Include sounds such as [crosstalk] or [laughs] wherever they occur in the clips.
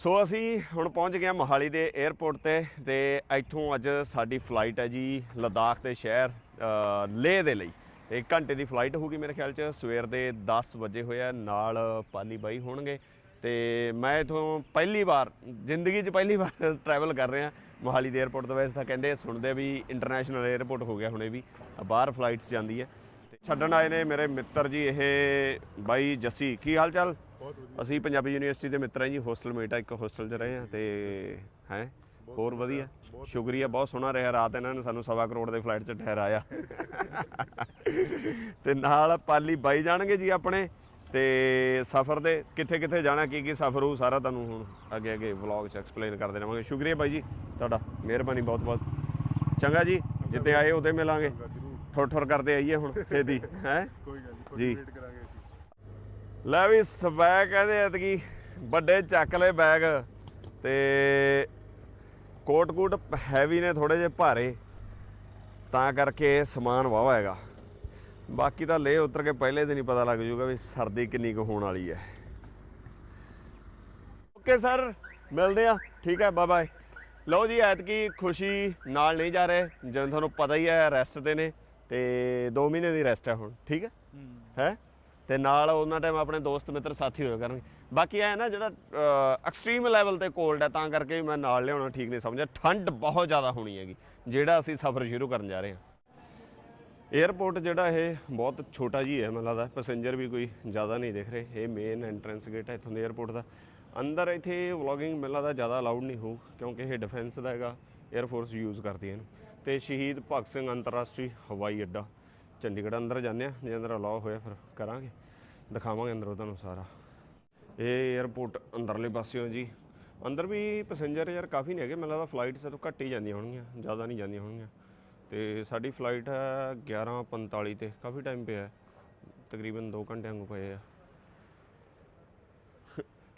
ਸੋ ਅਸੀਂ ਹੁਣ ਪਹੁੰਚ ਗਏ ਮੋਹਾਲੀ ਦੇ 에ਅਰਪੋਰਟ ਤੇ ਤੇ ਇੱਥੋਂ ਅੱਜ ਸਾਡੀ ਫਲਾਈਟ ਹੈ ਜੀ ਲਦਾਖ ਦੇ ਸ਼ਹਿਰ ਲੇਹ ਦੇ ਲਈ। ਇੱਕ ਘੰਟੇ ਦੀ ਫਲਾਈਟ ਹੋਊਗੀ ਮੇਰੇ ਖਿਆਲ 'ਚ, ਸਵੇਰ ਦੇ 10 ਵਜੇ ਹੋਇਆ, ਨਾਲ ਪਾਲੀ ਬਾਈ ਹੋਣਗੇ। ਤੇ ਮੈਂ ਇਥੋਂ ਪਹਿਲੀ ਵਾਰ, ਜ਼ਿੰਦਗੀ 'ਚ ਪਹਿਲੀ ਵਾਰ [laughs] ਟਰੈਵਲ ਕਰ ਰਿਹਾ ਮੋਹਾਲੀ ਦੇ 에ਅਰਪੋਰਟ ਤੋਂ। ਵੈਸੇ ਤਾਂ ਕਹਿੰਦੇ ਸੁਣਦੇ ਵੀ ਇੰਟਰਨੈਸ਼ਨਲ 에ਅਰਪੋਰਟ ਹੋ ਗਿਆ ਹੁਣੇ ਵੀ ਬਾਹਰ ਫਲਾਈਟਸ ਜਾਂਦੀ ਹੈ। ਛੱਡਣ ਆਏ ਨੇ ਮੇਰੇ ਮਿੱਤਰ ਜੀ, ਇਹ ਬਾਈ ਜੱਸੀ। ਕੀ ਹਾਲ ਚਾਲ? ਅਸੀਂ ਪੰਜਾਬੀ ਯੂਨੀਵਰਸਿਟੀ ਦੇ ਮਿੱਤਰ ਹਾਂ ਜੀ ਹੋਸਟਲ ਮੇਟ ਆ ਇੱਕ ਹੋਸਟਲ 'ਚ ਰਹੇ ਹਾਂ ਤੇ ਹੈ ਹੋਰ ਵਧੀਆ। ਸ਼ੁਕਰੀਆ ਬਹੁਤ ਸੋਹਣਾ ਰਿਹਾ। ਰਾਤ ਇਹਨਾਂ ਨੇ ਸਾਨੂੰ ਸਵਾ ਕਰੋੜ ਦੇ ਫਲਾਈਟ 'ਚ ਠਹਿਰਾਇਆ। ਤੇ ਨਾਲ ਪਾਲੀ ਬਾਈ ਜਾਣਗੇ ਜੀ ਆਪਣੇ ਤੇ ਸਫ਼ਰ ਦੇ ਕਿੱਥੇ ਕਿੱਥੇ ਜਾਣਾ ਕੀ ਕੀ ਸਫ਼ਰ ਹੋਊ ਸਾਰਾ ਤੁਹਾਨੂੰ ਹੁਣ ਅੱਗੇ ਅੱਗੇ ਵਲੌਗ 'ਚ ਐਕਸਪਲੇਨ ਕਰਦੇ ਰਹਾਂਗੇ ਸ਼ੁਕਰੀਆ ਬਾਈ ਜੀ ਤੁਹਾਡਾ ਮਿਹਰਬਾਨੀ ਬਹੁਤ ਬਹੁਤ ਚੰਗਾ ਜੀ ਜਿੱਤੇ ਆਏ ਉਹਦੇ ਮਿਲਾਂਗੇ। ਠੁਰ ਠੁਰ ਕਰਦੇ ਆਈਏ ਹੁਣ ਛੇਤੀ ਹੈ? ਕੋਈ ਗੱਲ ਨਹੀਂ ਜੀ। ਲੈ ਵੀ ਸਬੈਗ ਕਹਿੰਦੇ ਐਤਕੀ ਵੱਡੇ ਚੱਕ ਲਏ ਬੈਗ ਤੇ ਕੋਟ ਕੋਟ ਹੈਵੀ ਨੇ ਥੋੜੇ ਜਿਹੇ ਭਾਰੇ ਤਾਂ ਕਰਕੇ ਸਮਾਨ ਵਾਵਾ ਹੈਗਾ। ਬਾਕੀ ਤਾਂ ਲੈ ਉਤਰ ਕੇ ਪਹਿਲੇ ਦਿਨ ਹੀ ਪਤਾ ਲੱਗ ਜਾਊਗਾ ਵੀ ਸਰਦੀ ਕਿੰਨੀ ਕੁ ਹੋਣ ਵਾਲੀ ਹੈ। ਓਕੇ ਸਰ ਮਿਲਦੇ ਆ ਠੀਕ ਹੈ ਬਾਏ ਬਾਏ ਲਓ ਜੀ ਐਤਕੀ ਖੁਸ਼ੀ ਨਾਲ ਨਹੀਂ ਜਾ ਰਹੇ ਜਿਵੇਂ ਤੁਹਾਨੂੰ ਪਤਾ ਹੀ ਹੈ ਰੈਸਟ ਤੇ ਨੇ ਤੇ 2 ਮਹੀਨੇ ਦੀ ਰੈਸਟ ਹੈ ਹੁਣ ਠੀਕ ਹੈ। ਹੈ? ਤੇ ਨਾਲ ਉਹਨਾਂ ਟਾਈਮ ਆਪਣੇ ਦੋਸਤ, ਮਿੱਤਰ, ਸਾਥੀ ਹੋਇਆ ਕਰਨਗੇ। ਬਾਕੀ ਇਹ ਨਾ ਜਿਹੜਾ ਐਕਸਟ੍ਰੀਮ ਲੈਵਲ ਤੇ ਕੋਲਡ ਹੈ, ਤਾਂ ਕਰਕੇ ਮੈਂ ਨਾਲ ਲਿਆਉਣਾ ਠੀਕ ਨਹੀਂ ਸਮਝਿਆ। ਠੰਡ ਬਹੁਤ ਜ਼ਿਆਦਾ ਹੋਣੀ ਹੈਗੀ, ਜਿਹੜਾ ਅਸੀਂ ਸਫ਼ਰ ਸ਼ੁਰੂ ਕਰਨ ਜਾ ਰਹੇ ਹਾਂ। 에어ਪੋਰਟ ਜਿਹੜਾ ਇਹ ਬਹੁਤ ਛੋਟਾ ਜੀ ਹੈ, ਮੈਨੂੰ ਲੱਗਦਾ। ਪੈਸੇਂਜਰ ਵੀ ਕੋਈ ਜ਼ਿਆਦਾ ਨਹੀਂ ਦੇਖ ਰਹੇ। ਇਹ ਮੇਨ ਐਂਟਰੈਂਸ ਗੇਟ ਹੈ ਇਥੋਂ ਦੇ 에어ਪੋਰਟ ਦਾ। ਅੰਦਰ ਇੱਥੇ ਵਲੌਗਿੰਗ ਮੈਨੂੰ ਲੱਗਦਾ ਜ਼ਿਆਦਾ ਅਲਾਉਡ ਨਹੀਂ ਹੋਊ, ਕਿਉਂਕਿ ਇਹ ਡਿਫੈਂਸ ਦਾ ਹੈਗਾ 에ਅਰ ਯੂਜ਼ ਕਰਦੀ ਹੈ ਇਹਨੂੰ। ਤੇ ਸ਼ਹੀਦ ਭਗਤ ਸਿੰਘ ਅੰਤਰਰਾਸ਼ਟਰੀ ਹਵਾਈ ਅੱਡਾ। ਚੰਡੀਗੜ੍ਹ ਅੰਦਰ ਜਾਂਦੇ ਆ ਜੇ ਅੰਦਰ ਅਲਾਉ ਹੋਇਆ ਫਿਰ ਕਰਾਂਗੇ। ਦਿਖਾਵਾਂਗੇ ਅੰਦਰੋਂ ਤੁਹਾਨੂੰ ਸਾਰਾ। ਇਹ 에ਅਰਪੋਰਟ ਅੰਦਰਲੇ ਪਾਸਿਓਂ ਜੀ। ਅੰਦਰ ਵੀ ਪੈਸੇਂਜਰ ਯਾਰ ਕਾਫੀ ਨਹੀਂ ਹੈਗੇ, ਮੈਨੂੰ ਲੱਗਦਾ ਫਲਾਈਟ ਸਿਰਫ ਘੱਟ ਹੀ ਜਾਂਦੀਆਂ ਹੋਣਗੀਆਂ, ਜ਼ਿਆਦਾ ਨਹੀਂ ਜਾਂਦੀਆਂ ਹੋਣਗੀਆਂ। ਤੇ ਸਾਡੀ ਫਲਾਈਟ ਹੈ 11:45 ਤੇ, ਕਾਫੀ ਟਾਈਮ ਪਿਆ ਤਕਰੀਬਨ 2 ਘੰਟਿਆਂ ਨੂੰ ਪਏ ਆ।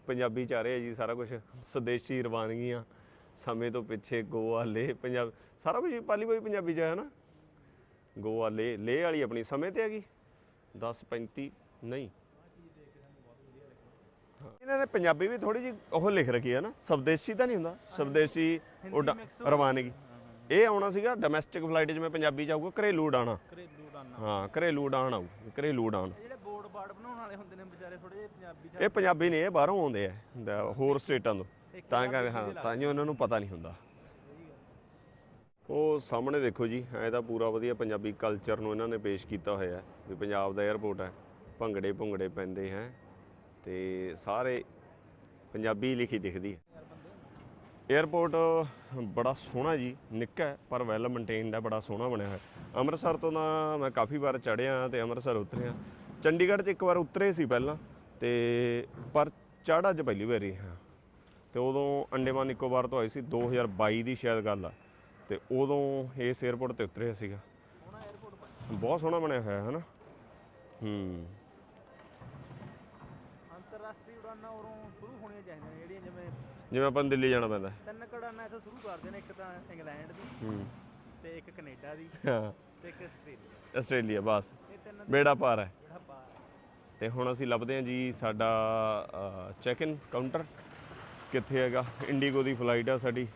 ਪੰਜਾਬੀ ਚ ਆ ਰਿਹਾ ਜੀ ਸਾਰਾ ਕੁਝ ਸਵਦੇਸ਼ੀ ਰਵਾਨਗੀਆਂ, ਸਮੇਂ ਤੋਂ ਪਿੱਛੇ ਗੋਆ ਲੇ ਪੰਜਾਬ, ਸਾਰਾ ਕੁਝ ਪਾਲੀ ਬਾਈ ਪੰਜਾਬੀ ਚ ਹੈ ਨਾ। ਗੋਆ ਲੇ ਲੇ ਵਾਲੀ ਆਪਣੀ ਸਮੇਂ ਤੇ ਹੈਗੀ। 10:35 ਨਹੀਂ। ਇਹਨਾਂ ਨੇ ਪੰਜਾਬੀ ਵੀ ਥੋੜੀ ਜਿਹੀ ਉਹ ਲਿਖ ਰੱਖੀ ਹੈ ਨਾ ਸਵਦੇਸ਼ੀ ਤਾਂ ਨਹੀਂ ਹੁੰਦਾ। ਸਵਦੇਸ਼ੀ ਉਡਾ- ਰਵਾਨਗੀ। ਇਹ ਆਉਣਾ ਸੀਗਾ ਡੋਮੈਸਟਿਕ ਫਲਾਈਟ ਜਿਵੇਂ ਪੰਜਾਬੀ ਚ ਆਊਗਾ ਘਰੇਲੂ ਉਡਾਣਾ। ਘਰੇਲੂ ਉਡਾਨਾਂ ਹਾਂ ਘਰੇਲੂ ਉਡਾਣ ਆਊ ਘਰੇਲੂ ਉਡਾਣ। ਜਿਹੜੇ ਬੋਰਡ ਬਾਰਡ ਬਣਾਉਣ ਵਾਲੇ ਹੁੰਦੇ ਨੇ ਵਿਚਾਰੇ ਥੋੜੇ ਜਿਹੇ ਪੰਜਾਬੀ ਇਹ ਪੰਜਾਬੀ ਨਹੀਂ ਇਹ ਬਾਹਰੋਂ ਆਉਂਦੇ ਆ ਹੋਰ ਸਟੇਟਾਂ ਤੋਂ। ਤਾਂ ਕਰਕੇ ਹਾਂ ਤਾਂ ਜੋ ਉਹਨਾਂ ਨੂੰ ਪਤਾ ਨਹੀਂ ਹੁੰਦਾ। ਉਹ ਸਾਹਮਣੇ ਦੇਖੋ ਜੀ, ਐ ਤਾਂ ਪੂਰਾ ਵਧੀਆ ਪੰਜਾਬੀ ਕਲਚਰ ਨੂੰ ਇਹਨਾਂ ਨੇ ਪੇਸ਼ ਕੀਤਾ ਹੋਇਆ ਹੈ ਵੀ ਪੰਜਾਬ ਦਾ 에ਅਰਪੋਰਟ ਹੈ, ਭੰਗੜੇ ਭੁੰਗੜੇ ਪੈਂਦੇ ਹੈ ਤੇ ਸਾਰੇ ਪੰਜਾਬੀ ਲਿਖੀ ਦਿਖਦੀ ਹੈ। 에ਅਰਪੋਰਟ ਬੜਾ ਸੋਹਣਾ ਜੀ, ਨਿੱਕਾ ਹੈ, ਪਰ ਵੈਲ ਮੇਨਟੇਨਡ ਹੈ, ਬੜਾ ਸੋਹਣਾ ਬਣਿਆ ਹੋਇਆ ਅੰਮ੍ਰਿਤਸਰ ਤੋਂ ਤਾਂ ਮੈਂ ਕਾਫੀ ਵਾਰ ਚੜਿਆ ਤੇ ਅੰਮ੍ਰਿਤਸਰ ਉਤਰਿਆ। ਚੰਡੀਗੜ੍ਹ 'ਚ ਇੱਕ ਵਾਰ ਉਤਰੇ ਸੀ ਪਹਿਲਾਂ ਤੇ ਪਰ ਚੜ੍ਹ ਅੱਜ ਪਹਿਲੀ ਵਾਰੀ ਹਾਂ। ਤੇ ਉਦੋਂ ਅੰਡੇਮਾਨ ਨਿਕੋਬਾਰ ਤੋਂ ਆਈ ਸੀ 2022 ਦੀ ਸ਼ਾਇਦ ਗੱਲ ਆ। ਤੇ ਉਦੋਂ ਇਸ 에어ਪੋਰਟ ਤੇ ਉਤਰੇ ਸੀਗਾ। ਬਹੁਤ ਸੋਹਣਾ ਬਣਿਆ ਹੋਇਆ ਹੈ ਹਨਾ? ਹੂੰ। ਅੰਤਰਰਾਸ਼ਟਰੀ ਉਡਾਨਾਂ ਉਰੋਂ ਸ਼ੁਰੂ ਹੋਣੀਆਂ ਚਾਹੀਦੀਆਂ ਜਿਹੜੀਆਂ ਜਿਵੇਂ ਜਿਵੇਂ ਆਪਾਂ ਦਿੱਲੀ ਜਾਣਾ ਪੈਂਦਾ। ਹੈ। ਤਿੰਨ ਕੜਾਨਾਂ ਇੱਥੋਂ ਸ਼ੁਰੂ ਕਰਦੇ ਨੇ ਇੱਕ ਤਾਂ ਇੰਗਲੈਂਡ ਦੀ ਹੂੰ। ਤੇ ਇੱਕ ਕੈਨੇਡਾ ਦੀ ਹਾਂ। ਤੇ ਇੱਕ ਆਸਟ੍ਰੇਲੀਆ। ਆਸਟ੍ਰੇਲੀਆ ਬਸ। ਬੇੜਾ ਪਾਰ ਹੈ। ਤੇ ਹੁਣ ਅਸੀਂ ਲੱਭਦੇ ਹਾਂ ਜੀ ਸਾਡਾ ਚੈੱਕ ਇਨ ਕਾਊਂਟਰ ਕਿੱਥੇ ਹੈਗਾ? ਇੰਡੀਗੋ ਦੀ ਫਲਾਈਟ ਆ ਸਾਡੀ।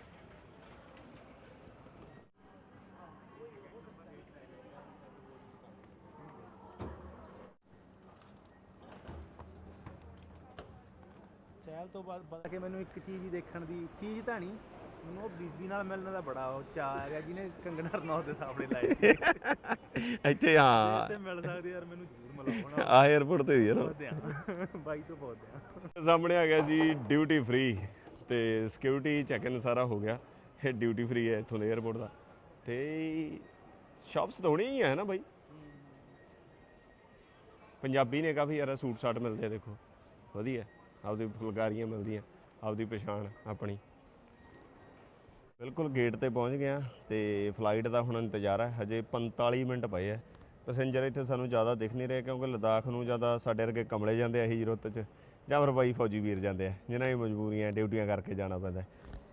ਤੋਂ ਬਦਲ ਕੇ ਮੈਨੂੰ ਇੱਕ ਚੀਜ਼ ਹੀ ਦੇਖਣ ਦੀ ਚੀਜ਼ ਤਾਂ ਨਹੀਂ ਮੈਨੂੰ ਉਹ ਬੀਬੀ ਨਾਲ ਮਿਲਣ ਦਾ ਬੜਾ ਉਹ ਚਾਅ ਹੈਗਾ ਜਿਹਨੇ ਕੰਗਣਾ ਰਣੌਤ ਦੇ ਸਾਹਮਣੇ ਲਾਏ। ਇੱਥੇ ਹਾਂ। ਤੇ ਮਿਲ ਸਕਦੇ ਯਾਰ ਮੈਨੂੰ ਜ਼ਰੂਰ ਮਿਲਾਉਣਾ ਆ 에ਤੇ ਹੀ ਹੈ ਨਾ। ਬਹੁਤ ਆ ਬਾਈ ਤੋਂ ਬਹੁਤ ਆ ਸਾਹਮਣੇ ਆ ਗਿਆ ਜੀ ਡਿਊਟੀ ਫ੍ਰੀ ਤੇ ਸਿਕਿਉਰਿਟੀ ਚੈੱਕ ਇਨ ਸਾਰਾ ਹੋ ਗਿਆ। ਇਹ ਡਿਊਟੀ ਫ੍ਰੀ ਹੈ ਇੱਥੋਂ 에ਅਰਪੋਰਟ ਦਾ। ਤੇ ਸ਼ਾਪਸ ਤਾਂ ਹੋਣੀ ਹੀ ਹੈ ਨਾ ਬਾਈ? ਪੰਜਾਬੀ ਨੇ ਕਾਫੀ ਯਾਰ ਸੂਟ ਸਾਟ ਮਿਲਦੇ ਆ ਦੇਖੋ। ਵਧੀਆ। ਆਪਦੀ ਫੁਲਕਾਰੀਆਂ ਮਿਲਦੀਆਂ, ਆਪਦੀ ਪਛਾਣ ਆਪਣੀ। ਬਿਲਕੁਲ ਗੇਟ ਤੇ ਪਹੁੰਚ ਗਿਆ ਤੇ ਫਲਾਈਟ ਦਾ ਹੁਣ ਇੰਤਜ਼ਾਰ ਹੈ, ਹਜੇ 45 ਮਿੰਟ ਪਏ ਆ ਪੈਸੇਂਜਰ ਇੱਥੇ ਸਾਨੂੰ ਜ਼ਿਆਦਾ ਦਿਖ ਨਹੀਂ ਰਹੇ ਕਿਉਂਕਿ ਲਦਾਖ ਨੂੰ ਜ਼ਿਆਦਾ ਸਾਡੇ ਵਰਗੇ ਕਮਲੇ ਜਾਂਦੇ ਆ ਇਹੀ ਜ਼ਰੂਰਤ 'ਚ, ਜਾਂ ਫਿਰ ਬਾਈ ਫੌਜੀ ਵੀਰ ਜਾਂਦੇ ਆ, ਜਿਨ੍ਹਾਂ ਦੀ ਮਜਬੂਰੀਆਂ ਡਿਊਟੀਆਂ ਕਰਕੇ ਜਾਣਾ ਪੈਂਦਾ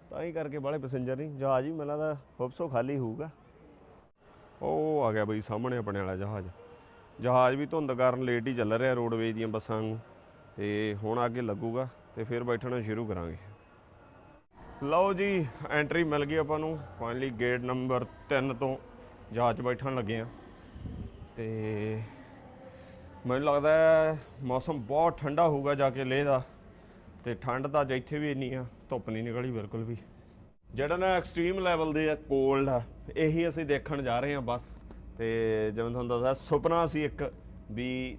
ਤਾਂ ਹੀ ਕਰਕੇ ਬਾਹਲੇ ਪੈਸੇਂਜਰ ਨਹੀਂ, ਜਹਾਜ਼ ਵੀ ਮੈਨੂੰ ਦਾ ਹੋਪਸੋ ਖਾਲੀ ਹੋਊਗਾ। ਉਹ ਆ ਗਿਆ ਬਈ ਸਾਹਮਣੇ ਆਪਣੇ ਵਾਲਾ ਜਹਾਜ਼। ਜਹਾਜ਼ ਵੀ ਧੁੰਦ ਕਾਰਨ ਲੇਟ ਹੀ ਚੱਲ ਰਿਹਾ ਰੋਡਵੇਜ ਦੀਆਂ ਬੱਸਾਂ ਨੂੰ। ਤੇ ਹੁਣ ਅੱਗੇ ਲੱਗੂਗਾ ਤੇ ਫਿਰ ਬੈਠਣਾ ਸ਼ੁਰੂ ਕਰਾਂਗੇ। ਲਓ ਜੀ ਐਂਟਰੀ ਮਿਲ ਗਈ ਆਪਾਂ ਨੂੰ। ਫਾਈਨਲੀ ਗੇਟ ਨੰਬਰ 3 ਤੋਂ ਜਹਾਜ਼ 'ਚ ਬੈਠਣ ਲੱਗੇ ਆ ਤੇ ਮੈਨੂੰ ਲੱਗਦਾ ਹੈ ਮੌਸਮ ਬਹੁਤ ਠੰਡਾ ਹੋਊਗਾ ਜਾ ਕੇ ਲੇਹ ਦਾ। ਤੇ ਠੰਡ ਤਾਂ ਅੱਜ ਇੱਥੇ ਵੀ ਇੰਨੀ ਆ, ਧੁੱਪ ਨਹੀਂ ਨਿਕਲੀ ਬਿਲਕੁਲ ਵੀ। ਜਿਹੜਾ ਨਾ ਐਕਸਟ੍ਰੀਮ ਲੈਵਲ ਦੇ ਆ ਕੋਲਡ ਆ, ਇਹੀ ਅਸੀਂ ਦੇਖਣ ਜਾ ਰਹੇ ਹਾਂ ਬਸ। ਤੇ ਜਿਵੇਂ ਤੁਹਾਨੂੰ ਦੱਸਿਆ, ਸੁਪਨਾ ਸੀ ਇੱਕ ਵੀ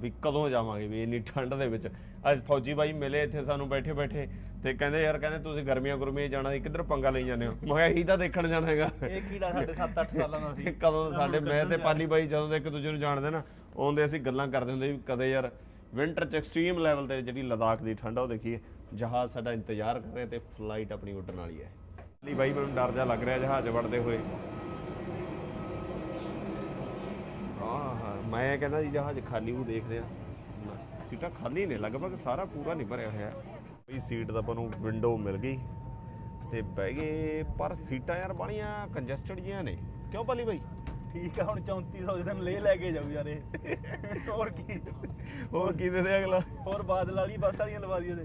ਵੀ ਕਦੋਂ ਜਾਵਾਂਗੇ ਵੀ ਇੰਨੀ ਠੰਡ ਦੇ ਵਿੱਚ? ਅੱਜ ਫੌਜੀ ਬਾਈ ਮਿਲੇ ਇੱਥੇ ਸਾਨੂੰ ਬੈਠੇ ਬੈਠੇ ਤੇ ਕਹਿੰਦੇ ਯਾਰ ਕਹਿੰਦੇ ਤੁਸੀਂ ਗਰਮੀਆਂ ਗੁਰਮੀਆਂ ਜਾਣਾ ਸੀ ਕਿੱਧਰ ਪੰਗਾ ਲਈ ਜਾਂਦੇ ਹੋ? ਮੈਂ ਕਿਹਾ ਇਹੀ ਤਾਂ ਦੇਖਣ ਜਾਣਾ ਹੈਗਾ। ਇਹ ਕੀੜਾ ਸਾਡੇ 7-8 ਸਾਲਾਂ ਦਾ ਸੀ। ਕਦੋਂ ਸਾਡੇ ਮੈਂ ਤੇ ਪਾਲੀ ਬਾਈ ਜਦੋਂ ਦੇ ਇੱਕ ਦੂਜੇ ਨੂੰ ਜਾਣਦੇ ਨਾ ਆਉਂਦੇ ਅਸੀਂ ਗੱਲਾਂ ਕਰਦੇ ਹੁੰਦੇ ਵੀ ਕਦੇ ਯਾਰ ਵਿੰਟਰ ਚ ਐਕਸਟ੍ਰੀਮ ਲੈਵਲ ਤੇ ਜਿਹੜੀ ਲਦਾਖ ਦੀ ਠੰਡ ਆ ਉਹ ਦੇਖੀਏ ਜਹਾਜ਼ ਸਾਡਾ ਇੰਤਜ਼ਾਰ ਕਰ ਰਿਹਾ ਤੇ ਫਲਾਈਟ ਆਪਣੀ ਉੱਡਣ ਵਾਲੀ ਹੈ। ਪਾਲੀ ਬਾਈ ਮੈਨੂੰ ਡਰ ਜਾ ਲੱਗ ਰਿਹਾ ਜਹਾਜ਼ ਵੜਦੇ ਹੋਏ ਆਹ ਮੈਂ ਕਹਿੰਦਾ ਜੀ ਜਹਾਜ਼ ਖਾਲੀ ਨੂੰ ਦੇਖ ਰਿਹਾ। ਸੀਟਾਂ ਖਾਲੀ ਨੇ ਲਗਭਗ ਸਾਰਾ ਪੂਰਾ ਨਹੀਂ ਭਰਿਆ ਹੋਇਆ। ਵੀ ਸੀਟ ਦਾ ਆਪਾਂ ਨੂੰ ਵਿੰਡੋ ਮਿਲ ਗਈ ਤੇ ਬਹਿ ਗਏ ਪਰ ਸੀਟਾਂ ਯਾਰ ਬਾਲੀਆਂ ਕੰਜਸਟਡ ਜੀਆਂ ਨੇ। ਕਿਉਂ ਪਾਲੀ ਬਾਈ? ਠੀਕ ਆ ਹੁਣ 3400 ਦਿਨ ਲੈ ਲੈ ਕੇ ਜਾਊ ਯਾਰ ਇਹ। ਹੋਰ ਕੀ। ਹੋਰ ਕੀ ਦੇ ਦੇ ਅਗਲਾ? ਹੋਰ ਬਾਦਲ ਵਾਲੀ ਬੱਸ ਵਾਲੀਆਂ ਲਵਾ ਦੀ ਉਹਦੇ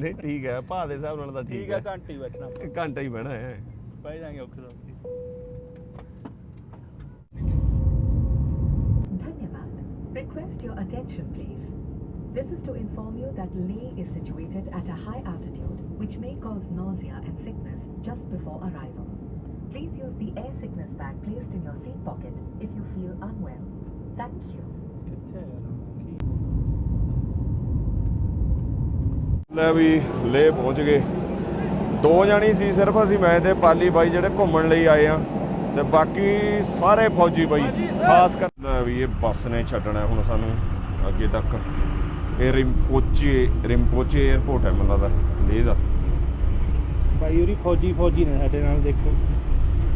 ਨਹੀਂ ਠੀਕ ਹੈ ਭਾਅ ਦੇ ਹਿਸਾਬ ਨਾਲ ਤਾਂ ਠੀਕ ਹੈ ਘੰਟੇ ਹੀ ਬੈਠਣਾ। ਘੰਟਾ ਹੀ ਬਹਿਣਾ ਹੈ। ਬਹਿ ਜਾਾਂਗੇ ਔਖੇ। Request your attention, please. This is to inform you that Leh is situated at a high altitude, which may cause nausea and sickness just before arrival. Please use the air sickness bag placed in your seat pocket if you feel unwell. Thank you. ਕਿੱਥੇ ਯਾਰ ਲੈ ਵੀ ਲੇ ਪਹੁੰਚ ਗਏ ਦੋ ਜਾਣੀ ਸੀ ਸਿਰਫ ਅਸੀਂ ਮੈਂ ਤੇ ਪਾਲੀ ਬਾਈ ਜਿਹੜੇ ਘੁੰਮਣ ਲਈ ਆਏ ਆ ਤੇ ਬਾਕੀ ਸਾਰੇ ਫੌਜੀ ਬਾਈ ਖਾਸ ਕਰ ਵੀ ਇਹ ਬੱਸ ਨੇ ਛੱਡਣਾ ਹੁਣ ਸਾਨੂੰ ਅੱਗੇ ਤੱਕ। ਇਹ ਰਿੰਪੋਚੇ ਰਿੰਪੋਚੇ 에ਅਰਪੋਰਟ ਹੈ ਮੈਨੂੰ ਲੱਗਦਾ ਲੇਹ ਦਾ। ਭਾਈ ਉਹਦੀ ਫੌਜੀ ਫੌਜੀ ਨੇ ਸਾਡੇ ਨਾਲ ਦੇਖੋ।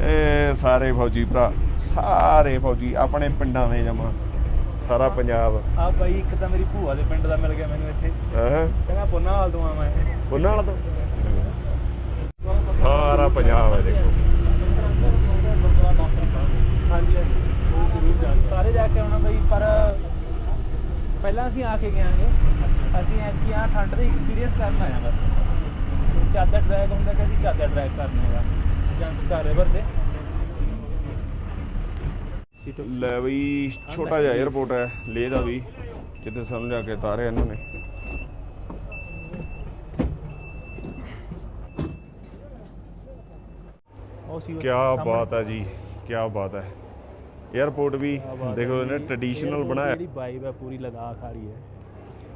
ਇਹ ਸਾਰੇ ਫੌਜੀ ਭਰਾ ਸਾਰੇ ਫੌਜੀ ਆਪਣੇ ਪਿੰਡਾਂ ਦੇ ਜਮਾ ਸਾਰਾ ਪੰਜਾਬ। ਆ ਭਾਈ ਇੱਕ ਤਾਂ ਮੇਰੀ ਭੂਆ ਦੇ ਪਿੰਡ ਦਾ ਮਿਲ ਗਿਆ ਮੈਨੂੰ ਇੱਥੇ। ਹੈ? ਕਹਿੰਦਾ ਪੁੰਨਾ ਹਾਲ ਤੋਂ ਆ ਮੈਂ। ਉਹਨਾਂ ਵਾਲਾ ਤੋਂ ਸਾਰਾ ਪੰਜਾਬ ਹੈ ਦੇਖੋ। ਹਾਂਜੀ ਹਾਂਜੀ। ਉਹ ਜ਼ਰੂਰ ਜਾ ਸਾਰੇ ਜਾ ਕੇ ਆਉਣਾ ਬਈ ਪਰ ਪਹਿਲਾਂ ਅਸੀਂ ਆ ਕੇ ਗਿਆਂਗੇ ਅਸੀਂ ਐਤਕੀ ਆ ਠੰਡ ਦੇ ਐਕਸਪੀਰੀਅੰਸ ਕਰਨ ਆਇਆ ਬਸ। ਚਾਦਰ ਡਰੈਗ ਹੁੰਦਾ ਕਿ ਅਸੀਂ ਚਾਦਰ ਡਰੈਗ ਕਰਨੇ ਦਾ ਜੰਸਕਾ ਰਿਵਰ ਤੇ ਸੀਟੋ ਲੈ ਬਈ ਛੋਟਾ ਜਿਹਾ 에ਅਰਪੋਰਟ ਹੈ। ਲੇਹ ਦਾ ਵੀ ਜਿੱਥੇ ਸਾਨੂੰ ਜਾ ਕੇ ਉਤਾਰਿਆ ਇਹਨਾਂ ਨੇ। ਉਹ ਸੀ ਉਹ ਕੀ। ਬਾਤ ਹੈ ਜੀ। ਕੀ ਬਾਤ ਹੈ। 에ਅਰਪੋਰਟ ਵੀ ਕਿਆ ਬਾਤ ਦੇਖੋ ਇਹਨੇ। ਟ੍ਰੈਡੀਸ਼ਨਲ ਬਣਾਇਆ। ਜਿਹੜੀ ਵਾਈਬ ਹੈ ਪੂਰੀ ਲਦਾਖ ਵਾਲੀ ਹੈ।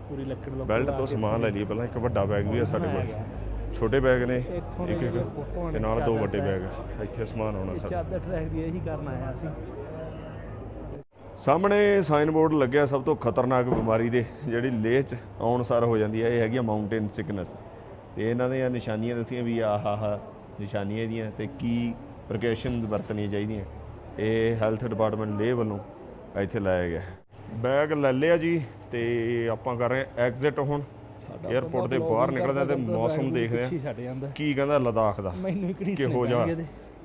ਪੂਰੀ ਲੱਕੜ ਲੋਕ ਬੈਲਟ ਤੋਂ ਸਮਾਨ ਲੈ ਲਈਏ ਪਹਿਲਾਂ ਇੱਕ ਵੱਡਾ ਬੈਗ ਵੀ ਹੈ ਸਾਡੇ ਕੋਲ। ਛੋਟੇ ਬੈਗ ਨੇ ਦੇ ਇੱਕ ਇੱਕ ਤੇ ਨਾਲ ਦੋ ਵੱਡੇ। ਬੈਗ ਇੱਥੇ ਸਮਾਨ ਹੋਣਾ ਸਾਡਾ। ਚਾਦਰ ਟਰੈਕ ਦੀ ਇਹੀ ਕਰਨ ਆਇਆ ਸੀ ਸਾਹਮਣੇ ਸਾਈਨ ਬੋਰਡ ਲੱਗਿਆ ਸਭ ਤੋਂ ਖਤਰਨਾਕ ਬਿਮਾਰੀ ਦੇ ਜਿਹੜੀ ਲੇਹ 'ਚ ਆਉਣ ਸਾਰ ਹੋ ਜਾਂਦੀ ਹੈ। ਇਹ ਹੈਗੀ ਮਾਊਂਟੇਨ ਸਿਕਨੈਸ ਤੇ ਇਹਨਾਂ ਦੀਆਂ ਨਿਸ਼ਾਨੀਆਂ ਦੱਸੀਆਂ ਵੀ ਆਹ ਆਹ ਨਿਸ਼ਾਨੀਆਂ ਇਹਦੀਆਂ ਤੇ ਕੀ ਪ੍ਰੀਕਾਸ਼ਨਸ ਵਰਤਣੀਆਂ ਚਾਹੀਦੀਆਂ। ਇਹ ਹੈਲਥ ਡਿਪਾਰਟਮੈਂਟ ਲੇਹ ਵੱਲੋਂ ਇੱਥੇ ਲਾਇਆ ਗਿਆ ਬੈਗ ਲੈ ਲਿਆ ਜੀ ਤੇ ਆਪਾਂ ਕਰ ਰਹੇ ਐਗਜ਼ਿਟ ਹੁਣ। 에ਅਰਪੋਰਟ ਦੇ ਬਾਹਰ ਨਿਕਲਦੇ ਤੇ ਮੌਸਮ ਦੇਖ ਰਹੇ ਪਿੱਛੇ ਹਾਂ ਛੱਡ ਜਾਂਦਾ। ਕੀ ਕਹਿੰਦਾ ਲਦਾਖ ਦਾ। ਮੈਨੂੰ ਹੀ ਕਿਹੋ ਜਿਹਾ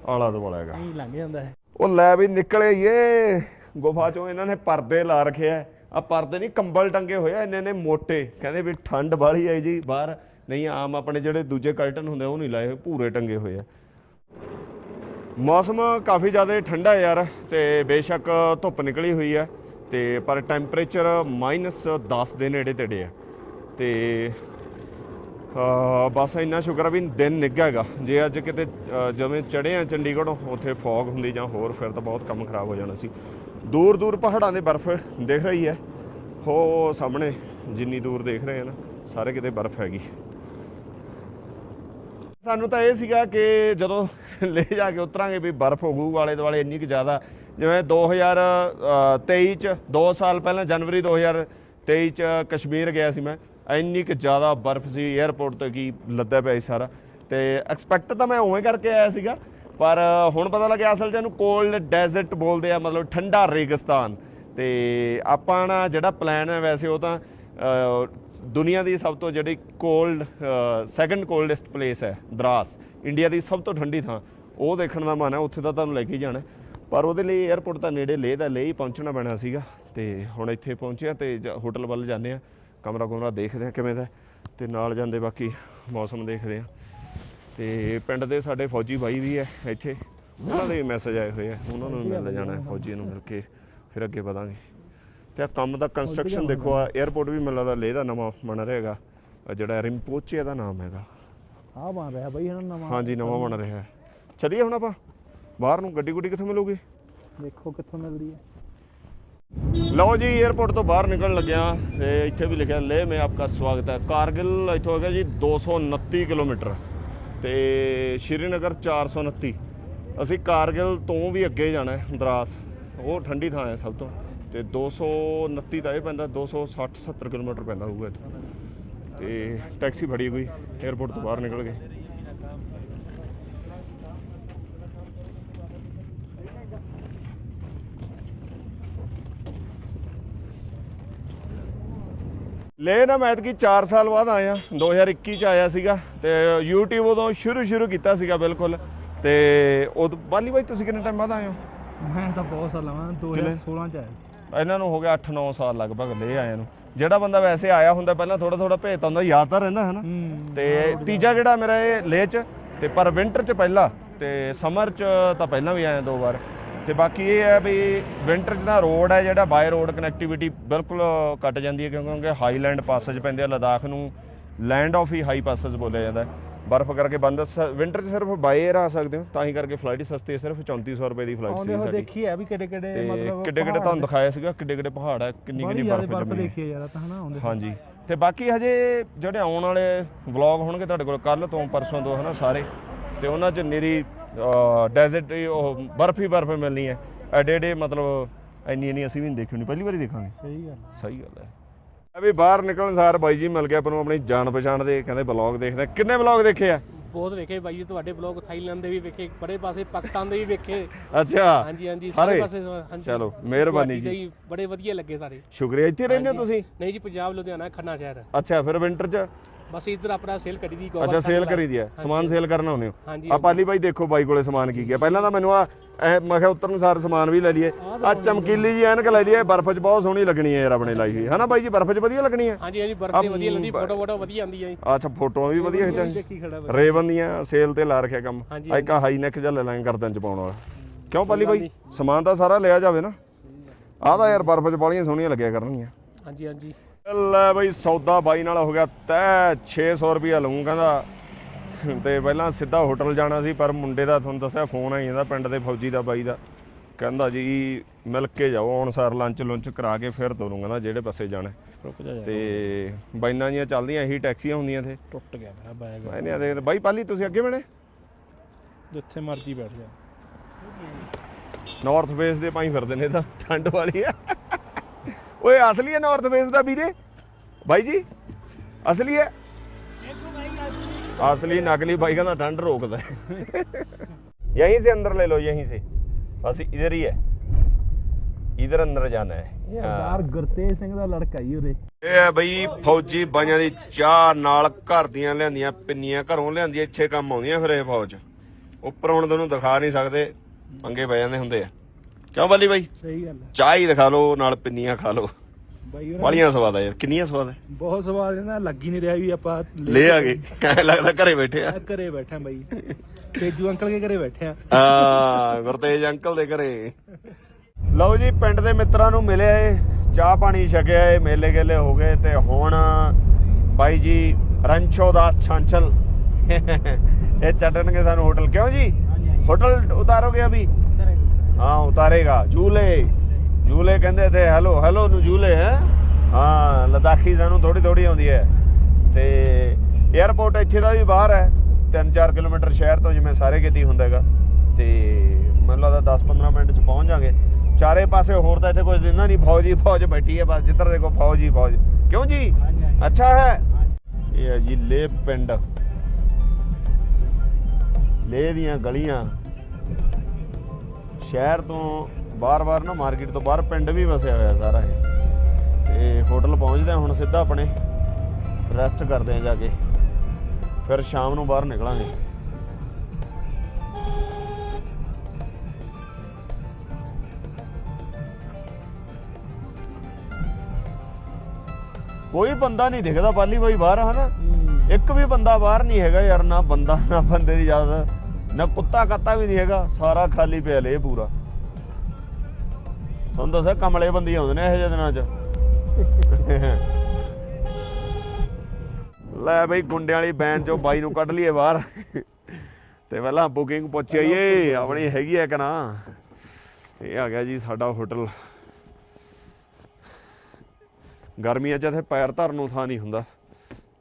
ਆਲਾ ਦੁਆਲਾ ਹੈਗਾ। ਨਹੀਂ ਲੰਘ ਜਾਂਦਾ ਹੈ। ਉਹ ਲੈ ਵੀ ਨਿਕਲੇ ਏ। ਗੁਫਾ ਚੋਂ ਇਹਨਾਂ ਨੇ ਪਰਦੇ ਲਾ ਰੱਖੇ ਆ। ਆ ਪਰਦੇ ਨਹੀਂ ਕੰਬਲ ਟੰਗੇ ਹੋਏ ਆ ਇੰਨੇ ਨੇ ਮੋਟੇ। ਕਹਿੰਦੇ ਵੀ ਠੰਡ ਬਾਹਲੀ ਆਈ ਜੀ ਬਾਹਰ। ਨਹੀਂ ਆਮ ਆਪਣੇ ਜਿਹੜੇ ਦੂਜੇ ਕਰਟਨ ਹੁੰਦੇ ਆ, ਉਹ ਨਹੀਂ ਲਾਏ ਹੋਏ ਪੂਰੇ ਟੰਗੇ ਹੋਏ ਆ। ਮੌਸਮ ਕਾਫੀ ਜ਼ਿਆਦਾ ਠੰਡਾ ਯਾਰ ਤੇ ਬੇਸ਼ੱਕ ਧੁੱਪ ਨਿਕਲੀ ਹੋਈ ਹੈ ਤੇ ਪਰ ਟੈਂਪਰੇਚਰ -10 ਦੇ ਨੇੜੇ ਤੇੜੇ ਆ ਤੇ, ਅਹ, ਬਸ ਇੰਨਾ ਸ਼ੁਕਰ ਆ ਵੀ ਦਿਨ ਨਿੱਘਾ ਹੈਗਾ। ਜੇ ਅੱਜ ਕਿਤੇ ਜਿਵੇਂ ਚੜ੍ਹੇ ਆ ਚੰਡੀਗੜ੍ਹ, ਉੱਥੇ ਫੌਗ ਹੁੰਦੀ ਜਾਂ ਹੋਰ, ਫਿਰ ਤਾਂ ਬਹੁਤ ਕੰਮ ਖਰਾਬ ਹੋ ਜਾਣਾ ਸੀ। ਦੂਰ ਦੂਰ ਪਹਾੜਾਂ ਦੇ ਬਰਫ਼ ਦਿਖ ਰਹੀ ਹੈ। ਹੋ ਸਾਹਮਣੇ ਜਿੰਨੀ ਦੂਰ ਦੇਖ ਰਹੇ ਆ ਨਾ, ਸਾਰੇ ਕਿਤੇ ਬਰਫ਼ ਹੈਗੀ। ਸਾਨੂੰ ਤਾਂ ਇਹ ਸੀਗਾ ਕਿ ਜਦੋਂ ਲੈ ਜਾ ਕੇ ਉਤਰਾਂਗੇ ਵੀ ਬਰਫ਼ ਹੋਊ ਆਲੇ ਦੁਆਲੇ ਇੰਨੀ ਕਿ ਜ਼ਿਆਦਾ, ਜਿਵੇਂ 2023 ਚ 2 ਸਾਲ ਪਹਿਲਾਂ ਜਨਵਰੀ 2023 ਚ ਕਸ਼ਮੀਰ ਗਿਆ ਸੀ ਮੈਂ, ਇੰਨੀ ਕਿ ਜ਼ਿਆਦਾ ਬਰਫ਼ ਸੀ 에ਅਰਪੋਰਟ ਤੇ ਕੀ ਲੱਦਾ ਪਿਆ ਸੀ ਸਾਰਾ, ਤੇ ਐਕਸਪੈਕਟ ਤਾਂ ਮੈਂ ਉਵੇਂ ਕਰਕੇ ਆਇਆ ਸੀਗਾ, ਪਰ ਹੁਣ ਪਤਾ ਲੱਗਿਆ ਅਸਲ 'ਚ ਇਹਨੂੰ ਕੋਲਡ ਡੈਜ਼ਰਟ ਬੋਲਦੇ ਆ, ਮਤਲਬ ਠੰਡਾ ਰੇਗਿਸਤਾਨ, ਤੇ ਆਪਾਂ ਨਾ ਜਿਹੜਾ ਪਲਾਨ ਹੈ ਵੈਸੇ ਉਹ ਤਾਂ ਦੁਨੀਆ ਦੀ ਸਭ ਤੋਂ ਜਿਹੜੀ ਕੋਲਡ ਸੈਕੰਡ ਕੋਲਡੈਸਟ ਪਲੇਸ ਹੈ, ਦਰਾਸ। ਇੰਡੀਆ ਦੀ ਸਭ ਤੋਂ ਠੰਡੀ ਥਾਂ। ਉਹ ਦੇਖਣ ਦਾ ਮਨ ਹੈ, ਉੱਥੇ ਤਾਂ ਤੁਹਾਨੂੰ ਲੈ ਕੇ ਹੀ ਜਾਣਾ ਪਰ ਉਹਦੇ ਲਈ 에ਅਰਪੋਰਟ ਤਾਂ ਨੇੜੇ ਲੇਹ ਦਾ, ਲੇਹ ਹੀ ਪਹੁੰਚਣਾ ਪੈਣਾ ਸੀਗਾ। ਤੇ ਹੁਣ ਇੱਥੇ ਪਹੁੰਚਿਆ ਤੇ ਜ- ਹੋਟਲ ਵੱਲ ਜਾਂਦੇ ਆ। ਕਮਰਾ ਕੁਮਰਾ ਦੇਖਦੇ ਆ ਕਿਵੇਂ ਦਾ ਹੈ। ਤੇ ਨਾਲ ਜਾਂਦੇ ਬਾਕੀ ਮੌਸਮ ਦੇਖਦੇ ਆ। ਤੇ ਪਿੰਡ ਦੇ ਸਾਡੇ ਫੌਜੀ ਬਾਈ ਵੀ ਹੈ ਇੱਥੇ। ਉਹਨਾਂ ਦੇ ਮੈਸੇਜ ਆਏ ਹੋਏ ਆ। ਉਹਨਾਂ ਨੂੰ ਮਿਲ ਜਾਣਾ ਫੌਜੀ ਨੂੰ ਮਿਲ ਕੇ। ਫਿਰ ਅੱਗੇ ਵਧਾਂਗੇ। ਤੇ ਕੰਮ ਦਾ ਕੰਸਟਰਕਸ਼ਨ ਦੇਖੋ ਆ 에어ਪੋਰਟ ਵੀ ਮੈਨੂੰ ਲੱਗਦਾ ਲੇਹ ਦਾ ਨਵਾਂ ਬਣ ਰਿਹਾ ਹੈਗਾ। ਜਿਹੜਾ ਰਿੰਪੋਚੇ ਦਾ ਨਾਮ ਹੈਗਾ। ਆ ਬਣ ਰਿਹਾ ਬਈ ਹੁਣ ਨਵਾਂ। ਹਾਂਜੀ ਨਵਾਂ ਬਣ ਰਿਹਾ ਚੱਲੀਏ ਹੁਣ ਆਪਾਂ। ਬਾਹਰ ਨੂੰ ਗੱਡੀ ਗੁੱਡੀ ਕਿੱਥੋਂ ਮਿਲੂਗੀ? ਦੇਖੋ ਕਿੱਥੋਂ ਮਿਲਦੀ ਹੈ। ਲਓ ਜੀ 에어ਪੋਰਟ ਤੋਂ ਬਾਹਰ ਨਿਕਲਣ ਲੱਗਿਆ। ਤੇ ਇੱਥੇ ਵੀ ਲਿਖਿਆ ਲੇਹ ਮੈਂ ਆਪਕਾ ਸਵਾਗਤ ਹੈ। ਕਾਰਗਿਲ ਇੱਥੋਂ ਹੈਗਾ ਜੀ 229 ਕਿਲੋਮੀਟਰ। ਤੇ ਸ਼੍ਰੀਨਗਰ 429 ਅਸੀਂ ਕਾਰਗਿਲ ਤੋਂ ਵੀ ਅੱਗੇ ਜਾਣਾ ਹੈ ਦਰਾਸ ਉਹ ਠੰਡੀ ਥਾਂ ਹੈ ਸਭ ਤੋਂ। ਤੇ 229 ਤਾਂ ਇਹ ਪੈਂਦਾ 260 70 ਕਿਲੋਮੀਟਰ ਪੈਂਦਾ ਹੋਊਗਾ ਇੱਥੋਂ। ਤੇ ਟੈਕਸੀ ਫੜੀ ਕੋਈ 에어ਪੋਰਟ ਤੋਂ ਬਾਹਰ ਨਿਕਲ ਗਏ। ਲੈ ਨਾ ਮੈਂ ਕੀ 4 ਸਾਲ ਬਾਅਦ ਆਇਆ। 2021 ਚ ਆਇਆ ਸੀਗਾ ਤੇ YouTube ਉਦੋਂ ਸ਼ੁਰੂ ਸ਼ੁਰੂ ਕੀਤਾ ਸੀਗਾ ਬਿਲਕੁਲ। ਤੇ ਉਹ ਬਾਲੀ ਬਾਈ ਤੁਸੀਂ ਕਿੰਨੇ ਟਾਈਮ ਬਾਅਦ ਆਏ ਹੋ? ਮੈਂ ਤਾਂ ਬਹੁਤ ਸਾਲਾਂ ਬਾਅਦ 2016 ਚ ਆਇਆ ਇਹਨਾਂ ਨੂੰ ਹੋ ਗਿਆ 8-9 ਸਾਲ ਲਗਭਗ ਲੈ ਆਇਆ ਨੂੰ। ਜਿਹੜਾ ਬੰਦਾ ਵੈਸੇ ਆਇਆ ਹੁੰਦਾ ਪਹਿਲਾਂ ਥੋੜਾ ਥੋੜਾ ਭੇਜਤਾ ਹੁੰਦਾ ਯਾਦ ਤਾਂ ਰਹਿੰਦਾ ਹੈ ਨਾ ਤੇ ਤੀਜਾ ਜਿਹੜਾ ਮੇਰਾ ਇਹ ਲੇਹ ਚ ਤੇ ਪਰ ਵਿੰਟਰ ਚ ਪਹਿਲਾ ਤੇ ਸਮਰ ਚ ਤਾਂ ਪਹਿਲਾਂ ਵੀ ਆਇਆ ਦੋ ਵਾਰ। ਤੇ ਬਾਕੀ ਇਹ ਹੈ ਵੀ ਵਿੰਟਰ ਚ ਦਾ ਰੋਡ ਹੈ ਜਿਹੜਾ ਬਾਈ ਰੋਡ ਕਨੈਕਟੀਵਿਟੀ ਬਿਲਕੁਲ ਕੱਟ ਜਾਂਦੀ ਹੈ ਕਿਉਂਕਿ ਹਾਈਲੈਂਡ ਪਾਸੇਜ ਪੈਂਦੇ ਆ ਲਦਾਖ ਨੂੰ ਲੈਂਡ ਆਫ ਹੀ ਹਾਈ ਪਾਸੇਜ ਬੋਲਿਆ ਜਾਂਦਾ ਹੈ। ਬਰਫ਼ ਕਰਕੇ ਬੰਦ ਵਿੰਟਰ ਚ ਸਿਰਫ ਬਾਈ 에ਅਰ ਆ ਸਕਦੇ ਹੋ ਤਾਂ ਹੀ ਕਰਕੇ ਫਲਾਈਟ ਸਸਤੀ ਹੈ ਸਿਰਫ 3400 ਰੁਪਏ ਦੀ ਫਲਾਈਟ ਸੀ ਸਾਡੀ। ਦੇਖੀ ਹੈ ਵੀ ਕਿਹੜੇ ਤੇ ਮਤਲਬ ਕਿੱਡੇ ਕਿੱਡੇ ਤੁਹਾਨੂੰ ਦਿਖਾਇਆ ਸੀਗਾ ਕਿੱਡੇ ਕਿੱਡੇ ਪਹਾੜ ਹੈ ਕਿੰਨੀ ਕਿੰਨੀ ਬਰਫ਼ ਜੰਮੀ ਹੈ ਦੇਖੀ ਹੈ ਯਾਰ ਤਾਂ ਹਨਾ ਆਉਂਦੇ ਹਾਂਜੀ। ਤੇ ਬਾਕੀ ਹਜੇ ਜਿਹੜੇ ਆਉਣ ਵਾਲੇ ਵਲੌਗ ਹੋਣਗੇ ਤੁਹਾਡੇ ਕੋਲ ਕੱਲ ਤੋਂ ਪਰਸੋਂ ਤੋਂ ਹਨਾ ਸਾਰੇ। ਤੇ ਉਹਨਾਂ 'ਚ ਨਿਰੀ ਡੈਜ਼ਰਟ ਉਹ ਬਰਫ ਹੀ ਬਰਫ ਮਿਲਣੀ ਹੈ। ਐਡੇ ਐਡੇ ਮਤਲਬ ਇੰਨੀ ਇੰਨੀ ਅਸੀਂ ਵੀ ਨਹੀਂ ਦੇਖੀ ਹੋਣੀ ਪਹਿਲੀ ਵਾਰੀ ਦੇਖਾਂਗੇ। ਸਹੀ ਗੱਲ ਸਹੀ ਗੱਲ ਹੈ। ਵੀ ਬਾਹਰ ਨਿਕਲਣ ਸਾਰ ਬਾਈ ਜੀ ਮਿਲ ਗਿਆ ਆਪਾਂ ਨੂੰ ਆਪਣੀ ਜਾਣ ਪਛਾਣ ਦੇ ਕਹਿੰਦੇ ਵਲੌਗ ਦੇਖਦੇ। ਕਿੰਨੇ ਵਲੌਗ ਦੇਖੇ ਆ? ਬਹੁਤ ਵੇਖੇ ਬਾਈ ਜੀ ਤੁਹਾਡੇ ਬਲੌਗ ਥਾਈਲੈਂਡ ਦੇ ਵੀ ਵੇਖੇ ਬੜੇ ਪਾਸੇ ਪਾਕਿਸਤਾਨ ਦੇ ਵੀ ਵੇਖੇ। ਅੱਛਾ ਹਾਂਜੀ ਹਾਂਜੀ ਸਾਰੇ? ਪਾਸੇ ਹਾਂਜੀ। ਚਲੋ, ਮਿਹਰਬਾਨੀ ਜੀ। ਬੜੇ ਵਧੀਆ ਲੱਗੇ ਸਾਰੇ। ਸ਼ੁਕਰੀਆ ਇੱਥੇ ਰਹਿੰਦੇ ਹੋ ਤੁਸੀਂ? ਨਹੀਂ ਜੀ ਪੰਜਾਬ ਲੁਧਿਆਣਾ ਖੰਨਾ ਸ਼ਹਿਰ। ਅੱਛਾ ਫਿਰ ਵਿੰਟਰ 'ਚ? ਬਸ ਇੱਧਰ ਆਪਣਾ ਸੇਲ ਕਰੀ ਦੀ ਅੱਛਾ ਸੇਲ ਕਰੀ ਦੀ ਹੈ। ਸਮਾਨ ਸੇਲ ਕਰਨਾ ਹੁੰਦੇ ਹੋ ਆ ਪਾਲੀ ਬਾਈ ਦੇਖੋ ਬਾਈ ਕੋਲੇ ਸਮਾਨ ਕੀ ਗਿਆ। ਪਹਿਲਾਂ ਤਾਂ ਮੈਨੂੰ ਆ ਇਹ ਮੈਂ ਕਿਹਾ ਉਤਰਨ ਸਾਰ ਸਮਾਨ ਵੀ ਲੈ ਲਈਏ। ਆ ਚਮਕੀਲੀ ਜੀ ਐਨਕ ਲੈ ਲਈਏ। ਬਰਫ਼ 'ਚ ਬਹੁਤ ਸੋਹਣੀ ਲੱਗਣੀ ਹੈ ਯਾਰ ਆਪਣੇ ਲਾਈ ਹੋਈ। ਹਨਾ ਬਾਈ ਜੀ ਬਰਫ਼ 'ਚ ਵਧੀਆ ਲੱਗਣੀ ਹੈ? ਹਾਂਜੀ ਹਾਂਜੀ ਬਰਫ ਦੀ ਵਧੀਆ ਲੱਗਦੀ ਫੋਟੋ ਫੋਟੋ ਵਧੀਆ ਆਉਂਦੀ ਹੈ ਜੀ। ਅੱਛਾ ਫੋਟੋਆਂ ਵੀ ਵਧੀਆ ਖਿਚਾਂ। ਰੇਵਨ ਦੀਆਂ ਸੇਲ ਤੇ ਲਾ ਰੱਖਿਆ ਕੰਮ। ਆ ਇੱਕ ਹਾਈ ਨੈਕ ਜਿਹਾ ਲੈ ਲਾਂਗੇ ਗਰਦਨ 'ਚ ਪਾਉਣ ਵਾਲਾ। ਕਿਉਂ ਪਾਲੀ ਬਾਈ? ਸਮਾਨ ਤਾਂ ਸਾਰਾ ਲਿਆ ਜਾਵੇ ਨਾ। ਆਹ ਤਾਂ ਯਾਰ ਬਰਫ਼ 'ਚ ਬਾਲੀਆਂ ਸੋਹਣੀਆਂ ਲੱਗਿਆ ਕਰਨਗੀਆਂ। ਹਾਂਜੀ ਹਾਂਜੀ। ਲੈ ਬਈ ਸੌਦਾ ਬਾਈ ਨਾਲ ਹੋ ਗਿਆ ਤੈ 600 ਰੁਪਿਆ ਲਊਂ ਕਹਿੰਦਾ। ਤੇ ਪਹਿਲਾਂ ਸਿੱਧਾ ਹੋਟਲ ਜਾਣਾ ਸੀ ਪਰ ਮੁੰਡੇ ਦਾ ਤੁਹਾਨੂੰ ਦੱਸਿਆ ਫੋਨ ਆਈ ਜਾਂਦਾ ਪਿੰਡ ਦੇ ਫੌਜੀ ਦਾ ਬਾਈ ਦਾ। ਕਹਿੰਦਾ ਜੀ ਮਿਲ ਕੇ ਜਾਓ ਹੁਣ ਸਾਰ ਲੰਚ ਲੁੰਚ ਕਰਾ ਕੇ ਫਿਰ ਤੋਰੂੰਗਾ ਨਾ ਜਿਹੜੇ ਪਾਸੇ ਜਾਣਾ। ਰੁਕ ਜਾ ਯਾਰ। ਤੇ ਬਾਈਨਾਂ ਜੀਆਂ ਚੱਲਦੀਆਂ ਇਹੀ ਟੈਕਸੀਆਂ ਹੁੰਦੀਆਂ ਇੱਥੇ। ਟੁੱਟ ਗਿਆ ਮੇਰਾ ਬੈਗ ਮੈਂ ਨਹੀਂ ਦੇਖ ਬਾਈ ਪਾਲੀ ਤੁਸੀਂ ਅੱਗੇ ਬਣੇ? ਜਿੱਥੇ ਮਰਜ਼ੀ ਬੈਠ ਜਾ। ਨਾਰਥ ਫੇਸ ਦੇ ਪਾਈ ਫਿਰਦੇ ਨੇ ਤਾਂ ਠੰਡ ਵਾਲੀ ਆ। ਓਏ ਅਸਲੀ ਹੈ ਨਾਰਥ ਫੇਸ ਦਾ ਵੀਰੇ ਬਾਈ ਜੀ ਅਸਲੀ ਹੈ असली नकली भाई कहना ठंड रोकता है यहीं से अंदर ले लो यहीं से बस इधर ही है इधर अंदर जाना है ਸਰਦਾਰ ਗੁਰਤੇਜ ਸਿੰਘ ਦਾ ਲੜਕਾ ਹੀ ਉਹਦੇ ਇਹ ਹੈ ਬਈ ਫੌਜੀ ਬਾਈਆਂ ਦੀ ਚਾਹ ਨਾਲ ਘਰ ਦੀਆਂ ਲਿਆਂਦੀਆਂ ਪਿੰਨੀਆਂ ਘਰੋਂ ਲਿਆਂਦੀਆਂ ਇੱਥੇ ਕੰਮ ਆਉਂਦੀਆਂ ਫਿਰ ਇਹ ਫੌਜ ਉੱਪਰ ਹੁਣ ਤੁਹਾਨੂੰ ਦਿਖਾ ਨਹੀਂ ਸਕਦੇ ਪੰਗੇ ਪੈ ਜਾਂਦੇ ਹੁੰਦੇ ਆ ਕਿਉਂ ਬੱਲੀ ਬਾਈ? ਸਹੀ ਗੱਲ ਹੈ। ਚਾਹ ਹੀ ਦਿਖਾ ਲਓ ਨਾਲ ਪਿੰਨੀਆਂ ਖਾ ਲਓ। ਬਾਈ ਸਵਾਦ ਆ ਯਾਰ ਕਿੰਨੀਆਂ ਸਵਾਦ ਹੈ ਬਹੁਤ ਸਵਾਦ ਇਹਨਾਂ ਲੱਗ ਹੀ ਨਹੀਂ ਰਿਹਾ ਵੀ ਆਪਾਂ ਲੈ ਆ ਗਏ। ਐਂ ਲੱਗਦਾ ਘਰੇ ਬੈਠੇ ਆ। ਆ ਘਰੇ ਬੈਠਾ ਬਾਈ। ਤੇਜੂ ਅੰਕਲ ਕੇ ਘਰੇ ਬੈਠੇ ਆ। ਆ ਗੁਰਤੇਜ ਅੰਕਲ ਦੇ ਘਰੇ। ਲਓ ਜੀ ਪਿੰਡ ਦੇ ਮਿੱਤਰਾਂ ਨੂੰ ਮਿਲਿਆ ਏ ਚਾਹ ਪਾਣੀ ਛਕਿਆ ਏ ਮੇਲੇ ਗੇਲੇ ਹੋ ਗਏ ਤੇ ਹੁਣ ਬਾਈ ਜੀ ਰੰਚੋ ਦਾਸ ਛਾਂਚਲ ਇਹ ਛੱਡਣਗੇ ਸਾਨੂੰ ਹੋਟਲ। ਕਿਉਂ ਜੀ? ਹੋਟਲ ਉਤਾਰੋਗੇ ਅਭੀ? ਹਾਂ, ਉਤਾਰੇਗਾ। झूले झूले ਕਹਿੰਦੇ ਤੇ ਹੈਲੋ ਹੈਲੋ ਨੂੰ ਝੂਲੇ, ਹੈ? ਹਾਂ, ਲਦਾਖੀ ਸਾਨੂੰ ਥੋੜੀ ਥੋੜੀ ਆਉਂਦੀ ਹੈ। ਤੇ 에어ਪੋਰਟ ਇੱਥੇ ਦਾ ਵੀ ਬਾਹਰ ਹੈ। 3-4 ਕਿਲੋਮੀਟਰ ਸ਼ਹਿਰ ਤੋਂ ਜਿਵੇਂ ਸਾਰੇ ਕਿਤੇ ਹੁੰਦਾ ਤੇ ਮੈਨੂੰ ਲੱਗਦਾ 10-15 ਮਿੰਟ ਚ ਪਹੁੰਚ ਜਾਗੇ। ਚਾਰੇ ਪਾਸੇ ਹੋਰ ਤਾਂ ਇੱਥੇ ਕੁਝ ਦਿਨਾਂ ਨਹੀਂ, ਫੌਜੀ ਫੌਜ ਬੈਠੀ ਹੈ। ਬਸ ਜਿੱਧਰ ਦੇਖੋ, ਫੌਜੀ ਫੌਜ। ਕਿਉਂ ਜੀ? ਅੱਛਾ ਹੈ। ਇਹ ਹੈ ਜੀ ਲੇਹ ਪਿੰਡ। ਲੇਹ ਦੀਆਂ ਗਲੀਆਂ। ਸ਼ਹਿਰ ਤੋਂ ਬਾਰ-ਬਾਰ ਨਾ ਮਾਰਕੀਟ ਤੋਂ ਬਾਹਰ ਪਿੰਡ ਵੀ ਵਸਿਆ ਹੋਇਆ ਸਾਰਾ ਇਹ। ਤੇ ਹੋਟਲ ਪਹੁੰਚਦੇ ਹਾਂ ਹੁਣ ਸਿੱਧਾ ਆਪਣੇ ਰੈਸਟ ਕਰਦੇ ਆ ਜਾ ਕੇ। ਫਿਰ ਸ਼ਾਮ ਨੂੰ ਬਾਹਰ ਨਿਕਲਾਂਗੇ। ਕੋਈ ਬੰਦਾ ਨਹੀਂ ਦਿਖਦਾ ਪਾਲੀ ਬਾਈ ਬਾਹਰ ਹਨਾ। ਇੱਕ ਵੀ ਬੰਦਾ ਬਾਹਰ ਨਹੀਂ ਹੈਗਾ ਯਾਰ ਨਾ ਬੰਦਾ ਨਾ ਬੰਦੇ ਦੀ ਇਜਾਜ਼ਤ ਨਾ ਕੁੱਤਾ ਕੱਤਾ ਵੀ ਨਹੀਂ ਹੈਗਾ, ਸਾਰਾ ਖਾਲੀ ਪਿਆ ਲੇ ਪੂਰਾ। ਤੁਹਾਨੂੰ ਦੱਸਿਆ ਕਮਲੇ ਬੰਦੀ ਆਉਂਦੇ ਨੇ ਇਹੋ ਜਿਹੇ ਦਿਨਾਂ 'ਚ। ਲੈ ਬਈ, ਗੁੰਡਿਆਂ ਵਾਲੀ ਬੈਨ ਚੋਂ ਬਾਈ ਨੂੰ ਕੱਢ ਲਈਏ ਬਾਹਰ। ਤੇ ਪਹਿਲਾਂ ਬੁਕਿੰਗ ਪੁੱਛ ਆਈਏ, ਆਪਣੀ ਹੈਗੀ ਹੈ ਕਿ ਨਾ? ਇਹ ਆ ਗਿਆ ਜੀ ਸਾਡਾ ਹੋਟਲ ਗਰਮੀਆਂ 'ਚ ਇੱਥੇ ਪੈਰ ਧਰਨ ਨੂੰ ਥਾਂ ਨਹੀਂ ਹੁੰਦਾ।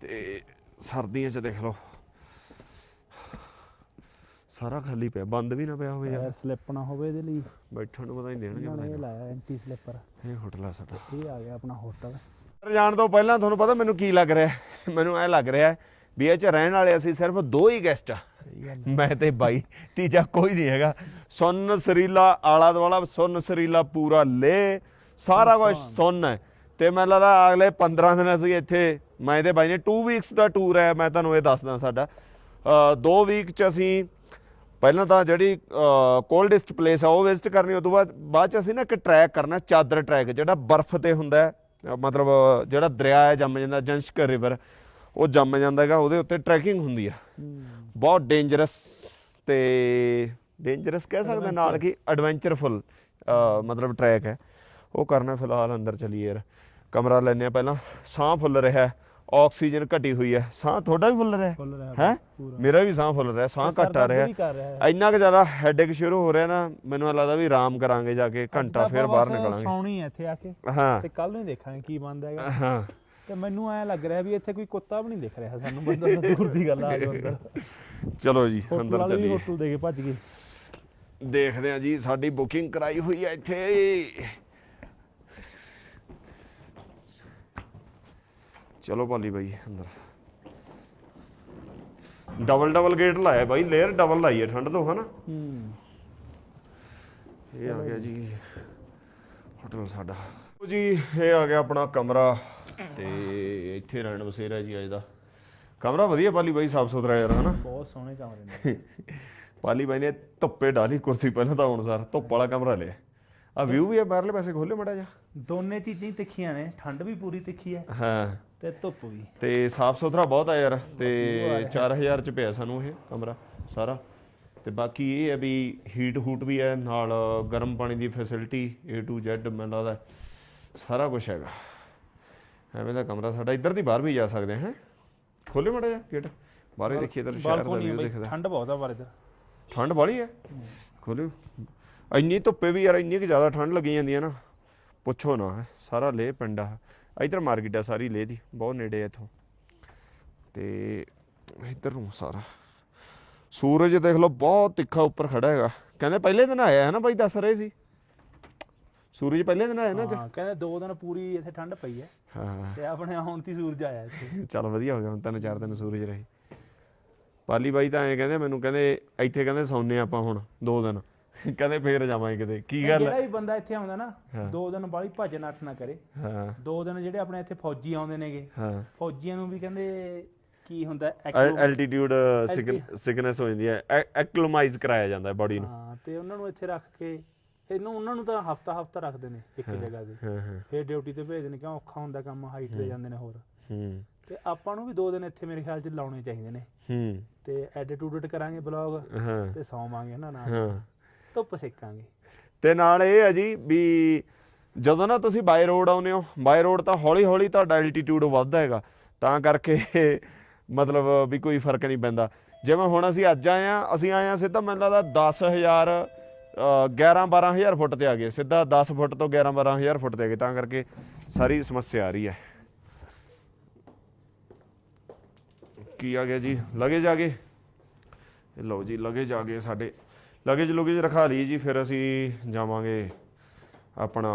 ਤੇ ਸਰਦੀਆਂ 'ਚ ਦੇਖ ਲਓ। ਸਾਰਾ ਖਾਲੀ ਪਿਆ ਬੰਦ ਵੀ ਨਾ ਪਿਆ ਹੋਵੇ ਯਾਰ। ਸਲਿੱਪ ਨਾ ਹੋਵੇ ਇਹਦੇ ਲਈ। ਬੈਠਣ ਨੂੰ ਪਤਾ ਨਹੀਂ ਦੇਣਗੇ ਇਹਨਾਂ ਨੇ ਇਹ ਪਤਾ ਲਾਇਆ ਐਂਟੀ ਸਲਿੱਪਰ। ਇਹ ਹੋਟਲ ਆ ਸਾਡਾ। ਇਹ ਆ ਗਿਆ ਆਪਣਾ ਹੋਟਲ ਅੰਦਰ ਜਾਣ ਤੋਂ ਪਹਿਲਾਂ ਤੁਹਾਨੂੰ ਪਤਾ ਮੈਨੂੰ ਕੀ ਲੱਗ ਰਿਹਾ ਹੈ? ਮੈਨੂੰ ਐ ਲੱਗ ਰਿਹਾ ਹੈ ਵੀ ਇਹ ਚ ਰਹਿਣ ਵਾਲੇ ਅਸੀਂ ਸਿਰਫ ਦੋ ਹੀ ਗੈਸਟ ਆ। ਮੈਂ ਤੇ ਬਾਈ ਤੀਜਾ ਕੋਈ ਨਹੀਂ ਹੈਗਾ। ਸੁੰਨ ਸਰੀਲਾ ਆਲਾ ਦੁਆਲਾ ਸੁੰਨ ਸਰੀਲਾ ਪੂਰਾ ਲੇ। ਸਾਰਾ ਕੁਝ ਸੁੰਨ ਹੈ। ਤੇ ਮੈਨੂੰ ਲੱਗਦਾ ਅਗਲੇ 15 ਦਿਨ ਅਸੀਂ ਇੱਥੇ ਮੈਂ ਤੇ ਬਾਈ ਨੇ 2 ਵੀਕਸ ਦਾ ਟੂਰ ਹੈ ਮੈਂ ਤੁਹਾਨੂੰ ਇਹ ਦੱਸਦਾ ਸਾਡਾ। 2 ਵੀਕ ਚ ਅਸੀਂ ਪਹਿਲਾਂ ਤਾਂ ਜਿਹੜੀ ਕੋਲਡੈਸਟ ਪਲੇਸ ਆ ਉਹ ਵਿਜ਼ਿਟ ਕਰਨੀ ਉਸ ਤੋਂ ਬਾਅਦ ਬਾਅਦ ਚ ਅਸੀਂ ਨਾ ਇੱਕ ਟਰੈਕ ਕਰਨਾ ਚਾਦਰ ਟਰੈਕ ਜਿਹੜਾ ਬਰਫ਼ ਤੇ ਹੁੰਦਾ ਮਤਲਬ ਜਿਹੜਾ ਦਰਿਆ ਹੈ ਜੰਮ ਜਾਂਦਾ ਜੰਸ਼ਕ ਰਿਵਰ ਉਹ ਜੰਮ ਜਾਂਦਾ ਹੈਗਾ ਉਹਦੇ ਉੱਤੇ ਟਰੈਕਿੰਗ ਹੁੰਦੀ ਆ। ਬਹੁਤ ਡੇਂਜਰਸ ਤੇ ਡੇਂਜਰਸ ਕਹਿ ਸਕਦੇ ਨਾਲ ਕਿ ਐਡਵੈਂਚਰਫੁਲ ਮਤਲਬ ਟਰੈਕ ਹੈ। ਉਹ ਕਰਨਾ ਫਿਲਹਾਲ ਅੰਦਰ ਚਲੀਏ ਯਾਰ। ਕਮਰਾ ਲੈਣੇ ਆ ਪਹਿਲਾਂ। ਸਾਹ ਫੁੱਲ ਰਿਹਾ ਆਕਸੀਜਨ ਘਟੀ ਹੋਈ ਹੈ। ਸਾਹ ਤੁਹਾਡਾ ਵੀ ਫੁੱਲ ਰਿਹਾ ਫੁੱਲ ਰਿਹਾ ਹੈ? ਪੂਰਾ। ਮੇਰਾ ਵੀ ਸਾਹ ਫੁੱਲ ਰਿਹਾ ਸਾਹ ਘਟ ਆ ਰਿਹਾ। ਵੀ ਕਰ ਰਿਹਾ ਹੈ। ਇੰਨਾ ਕੁ ਜ਼ਿਆਦਾ ਹੈਡੇਕ ਸ਼ੁਰੂ ਹੋ ਰਿਹਾ ਨਾ ਮੈਨੂੰ ਐਂ ਲੱਗਦਾ ਵੀ ਆਰਾਮ ਕਰਾਂਗੇ ਜਾ ਕੇ ਘੰਟਾ ਫੇਰ ਬਾਹਰ ਨਿਕਲਾਂਗੇ। ਸੌਣੀ ਹੈ ਇੱਥੇ ਆ ਕੇ। ਹਾਂ। ਤੇ ਕੱਲ ਨੂੰ ਹੀ ਦੇਖਾਂਗੇ ਕੀ ਬਣਦਾ ਹੈਗਾ। ਹਾਂ। ਤੇ ਮੈਨੂੰ ਐ ਲੱਗ ਰਿਹਾ ਵੀ ਇੱਥੇ ਕੋਈ ਕੁੱਤਾ ਵੀ ਨਹੀਂ ਦਿਖ ਰਿਹਾ ਸਾਨੂੰ ਬੰਦਾ ਤਾਂ ਦੂਰ ਦੀ ਗੱਲ ਆ ਜੋ ਅੰਦਰ ਚਲੋ ਜੀ ਹੋਟਲ ਅੰਦਰ ਵਾਲੇ ਵੀ ਚੱਲੀਏ। ਹੋਟਲ ਦੇ ਕੇ ਭੱਜ ਗਏ। ਦੇਖਦੇ ਆ ਜੀ ਸਾਡੀ ਬੁਕਿੰਗ ਕਰਾਈ ਹੋਈ ਹੈ ਇੱਥੇ। ਚਲੋ ਭਾਲੀ ਬਾਈ ਅੰਦਰ। ਡਬਲ ਡਬਲ ਗੇਟ ਲਾਇਆ ਬਾਈ ਲੇਅਰ ਡਬਲ ਲਾਈ ਹੈ ਠੰਡ ਤੋਂ ਹਨਾ? ਹੂੰ। ਇਹ ਆ ਗਿਆ ਜੀ ਹੋਟਲ ਸਾਡਾ। ਲਓ ਜੀ ਇਹ ਆ ਗਿਆ ਆਪਣਾ ਕਮਰਾ ਤੇ ਇੱਥੇ ਰਹਿਣ ਬਸੇਰਾ ਜੀ ਅੱਜ ਦਾ। ਕਮਰਾ ਵਧੀਆ ਪਾਲੀ ਬਾਈ ਸਾਫ਼ ਸੁਥਰਾ ਯਾਰ ਹਨਾ? ਬਹੁਤ ਸੋਹਣੇ ਕਮਰੇ ਨੇ। [laughs] ਪਾਲੀ ਬਾਈ ਨੇ ਧੁੱਪੇ ਡਾਲੀ ਕੁਰਸੀ ਪਹਿਲਾਂ ਤਾਂ ਹੁਣ ਸਰ ਧੁੱਪ ਵਾਲਾ ਕਮਰਾ ਲਿਆ। ਆ ਵਿਊ ਵੀ ਆ ਬਾਹਰਲੇ ਪਾਸੇ ਖੋਲੇ ਮੜਾ ਜਾ ਦੋਨੇ ਚੀਜ਼ਾਂ ਹੀ ਤਿੱਖੀਆਂ ਨੇ ਠੰਡ ਵੀ ਪੂਰੀ ਤਿੱਖੀ ਹੈ। ਹਾਂ। ਤੇ ਧੁੱਪ ਵੀ। ਤੇ ਸਾਫ਼ ਸੁਥਰਾ ਬਹੁਤ ਆ ਯਾਰ ਤੇ 4000 ਚ ਪਿਆ ਸਾਨੂੰ ਇਹ ਕਮਰਾ ਸਾਰਾ। ਤੇ ਬਾਕੀ ਇਹ ਹੈ ਵੀ ਹੀਟ ਹੂਟ ਵੀ ਹੈ ਨਾਲ ਗਰਮ ਪਾਣੀ ਦੀ ਫੈਸਿਲਿਟੀ A to Z ਮੈਨੂੰ ਲੱਗਦਾ ਸਾਰਾ ਕੁਝ ਹੈਗਾ। ਐਵੇਂ ਦਾ ਕਮਰਾ ਸਾਡਾ ਇੱਧਰ ਦੀ ਬਾਹਰ ਵੀ ਜਾ ਸਕਦੇ ਹਾਂ? ਖੋਲੇ ਮੜਾ ਜਾ ਗੇਟ ਬਾਹਰ ਹੀ ਦੇਖੀਏ ਇੱਧਰ ਸ਼ਹਿਰ ਦਾ ਵੀਊ ਦਿਖਦਾ ਠੰਡ ਬਹੁਤ ਆ ਪਰ ਇੱਧਰ। ਠੰਡ ਬਾਹਲੀ ਹੈ ਖੋਲਿਓ ਇੰਨੀ ਧੁੱਪੇ ਵੀ ਯਾਰ ਇੰਨੀ ਕਿ ਜ਼ਿਆਦਾ ਠੰਡ ਲੱਗੀ ਜਾਂਦੀ ਹੈ ਨਾ। ਪੁੱਛੋ ਨਾ ਸਾਰਾ ਪਿੰਡ ਆ। ਇਧਰ ਮਾਰਕੀਟ ਆ ਸਾਰੀ ਲੇਹ ਦੀ ਬਹੁਤ ਨੇੜੇ ਆ ਇੱਥੋਂ। ਤੇ ਇਧਰ ਨੂੰ ਸਾਰਾ। ਸੂਰਜ ਦੇਖ ਲਓ ਬਹੁਤ ਤਿੱਖਾ ਉੱਪਰ ਖੜਾ ਹੈਗਾ। ਕਹਿੰਦੇ ਪਹਿਲੇ ਦਿਨ ਆਇਆ ਹੈ ਨਾ ਬਾਈ ਦੱਸ ਰਹੇ ਸੀ? ਸੂਰਜ ਪਹਿਲੇ ਦਿਨ ਆਇਆ ਨਾ ਹਾਂ ਕਹਿੰਦੇ ਦੋ ਦਿਨ ਪੂਰੀ ਇੱਥੇ ਠੰਡ ਪਈ ਹੈ। ਹਾਂ। ਤੇ ਆਪਣੇ ਆਉਣ ਦੀ ਸੂਰਜ ਆਇਆ ਇੱਥੇ। [laughs] ਚੱਲ ਵਧੀਆ ਹੋ ਗਿਆ ਹੁਣ ਤਿੰਨ ਚਾਰ ਦਿਨ ਸੂਰਜ ਰਹੇ। ਪਾਲੀ ਬਾਈ ਤਾਂ ਐਂ ਕਹਿੰਦੇ ਮੈਨੂੰ ਕਹਿੰਦੇ ਇੱਥੇ ਕਹਿੰਦੇ ਸੌਂਨੇ ਆਪਾਂ ਹੁਣ ਦੋ ਦਿਨ। [laughs] ਕਹਿੰਦੇ ਫੇਰ ਜਾਵਾਂਗੇ ਕਿਤੇ। ਕੀ ਗੱਲ ਜਿਹੜਾ ਹੈ? ਵੀ ਬੰਦਾ ਇੱਥੇ ਆਉਂਦਾ ਨਾ। ਦੋ ਦਿਨ ਬਾਲੀ ਭੱਜ ਨੱਠ ਨਾ ਕਰੇ। ਹਾਂ। ਦੋ ਦਿਨ ਜਿਹੜੇ ਆਪਣੇ ਇੱਥੇ ਫੌਜੀ ਆਉਂਦੇ ਨੇਗੇ। ਹਾਂ। ਫੌਜੀਆਂ ਨੂੰ ਵੀ ਕਹਿੰਦੇ ਕੀ ਹੁੰਦਾ ਐਲਟੀਟਿਊਡ ਸਿਕਨੈਸ ਹੋ ਜਾਂਦੀ ਹੈ। ਐਕਲਮਾਈਜ਼ ਕਰਾਇਆ ਜਾਂਦਾ ਹੈ ਬਾਡੀ ਨੂੰ। ਹਾਂ ਤੇ ਉਹਨਾਂ ਨੂੰ ਇੱਥੇ ਰੱਖ ਕੇ ਇਹਨੂੰ ਉਹਨਾਂ ਨੂੰ ਤਾਂ ਹਫਤਾ ਹਫਤਾ ਰੱਖਦੇ ਨੇ ਇੱਕ ਜਗ੍ਹਾ ਤੇ। ਫਿਰ ਡਿਊਟੀ ਤੇ ਭੇਜਦੇ ਨੇ ਕਿਉਂ ਔਖਾ ਹੁੰਦਾ ਕੰਮ ਹਾਈਟ ਤੇ ਜਾਂਦੇ ਨੇ ਹੋਰ। ਹੂੰ। ਤੇ ਆਪਾਂ ਨੂੰ ਵੀ ਦੋ ਦਿਨ ਇੱਥੇ ਮੇਰੇ ਖਿਆਲ 'ਚ ਲਾਉਣੇ ਚਾਹੀਦੇ ਨੇ। ਹੂੰ। ਤੇ ਐਡੀਟਿਊਡ ਕਰਾਂਗੇ ਬਲੌਗ ਤੇ ਸੌਵਾਂਗੇ ਨਾ ਨਾਲ। ਹਾਂ। ਧੁੱਪ ਸੇਕਾਂਗੇ। ਤੇ ਨਾਲ ਇਹ ਹੈ ਜੀ ਵੀ ਜਦੋਂ ਨਾ ਤੁਸੀਂ ਬਾਈ ਰੋਡ ਆਉਂਦੇ ਹੋ ਬਾਈ ਰੋਡ ਤਾਂ ਹੌਲੀ ਹੌਲੀ ਤੁਹਾਡਾ ਐਲਟੀਟਿਊਡ ਵੱਧਦਾ ਹੈਗਾ। ਤਾਂ ਕਰਕੇ [laughs] ਮਤਲਬ ਵੀ ਕੋਈ ਫ਼ਰਕ ਨਹੀਂ ਪੈਂਦਾ। ਜਿਵੇਂ ਹੁਣ ਅਸੀਂ ਅੱਜ ਆਏ ਆ ਅਸੀਂ ਆਏ ਆ ਸਿੱਧਾ ਮੈਨੂੰ ਲੱਗਦਾ 10000 11 12000 ਫੁੱਟ ਤੇ ਆ ਗਏ। ਸਿੱਧਾ 10 ਫੁੱਟ ਤੋਂ 11 12000 ਫੁੱਟ ਤੇ ਆ ਗਏ। ਤਾਂ ਕਰਕੇ ਸਾਰੀ ਸਮੱਸਿਆ ਆ ਰਹੀ ਹੈ। ਕੀ ਆ ਗਿਆ ਜੀ? ਲਗੇ ਆ ਗਏ ਲਓ ਜੀ, ਲਗੇ ਆ ਗਏ ਸਾਡੇ। ਲਗੇਜ ਲੁਗੇਜ ਰਖਾ ਲਈ ਜੀ ਫਿਰ ਅਸੀਂ ਜਾਵਾਂਗੇ ਆਪਣਾ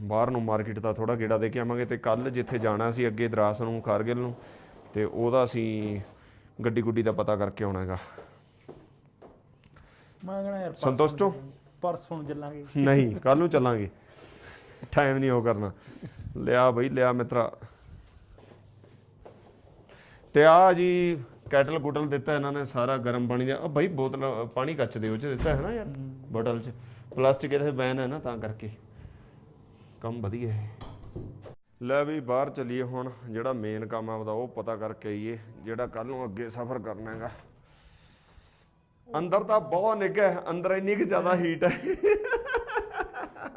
ਬਾਹਰ ਨੂੰ ਮਾਰਕੀਟ ਦਾ ਥੋੜਾ ਗੇੜਾ ਦੇ ਕੇ ਆਵਾਂਗੇ ਤੇ ਕੱਲ ਜਿੱਥੇ ਜਾਣਾ ਸੀ ਅੱਗੇ ਦਰਾਸ ਨੂੰ ਕਾਰਗਿਲ ਨੂੰ ਤੇ ਉਹਦਾ ਅਸੀਂ ਗੱਡੀ ਗੁੱਡੀ ਦਾ ਪਤਾ ਕਰਕੇ ਆਉਣਾ ਹੈਗਾ ਮੈਂ ਕਹਣਾ ਯਾਰ ਪਰਸੋਂ ਸੰਤੁਸ਼ਟ ਹੋ? ਚੱਲਾਂਗੇ। ਪਰਸੋਂ ਨੂੰ ਚੱਲਾਂਗੇ ਨਹੀਂ ਕੱਲ ਨੂੰ ਚੱਲਾਂਗੇ ਟਾਈਮ ਨਹੀਂ ਉਹ ਕਰਨਾ ਲਿਆ ਬਈ ਲਿਆ ਮਿੱਤਰਾ ਤੇ ਆ ਜੀ ਕੈਟਲ ਕੁਟਲ ਦਿੱਤਾ ਇਹਨਾਂ ਨੇ ਸਾਰਾ ਗਰਮ ਪਾਣੀ ਦਾ। ਆ ਬਈ ਬੋਤਲ ਪਾਣੀ ਕੱਚ ਦੇ ਉਹ ਚ ਦਿੱਤਾ ਹੈ ਨਾ ਯਾਰ ਬੋਟਲ ਚ। ਪਲਾਸਟਿਕ ਇਹਦੇ ਬੈਨ ਹੈ ਨਾ ਤਾਂ ਕਰਕੇ। ਕੰਮ ਵਧੀਆ ਹੈ ਲੈ ਵੀ ਬਾਹਰ ਚੱਲੀਏ ਹੁਣ ਜਿਹੜਾ ਮੇਨ ਕੰਮ ਆ ਉਹਦਾ ਉਹ ਪਤਾ ਕਰਕੇ ਆਈਏ ਜਿਹੜਾ ਕੱਲ ਨੂੰ ਅੱਗੇ ਸਫ਼ਰ ਕਰਨਾ ਹੈਗਾ। ਅੰਦਰ ਤਾਂ ਬਹੁਤ ਨਿੱਘਾ ਹੈ ਅੰਦਰ ਇੰਨੀ ਕਿ ਜ਼ਿਆਦਾ ਹੀਟ ਹੈ।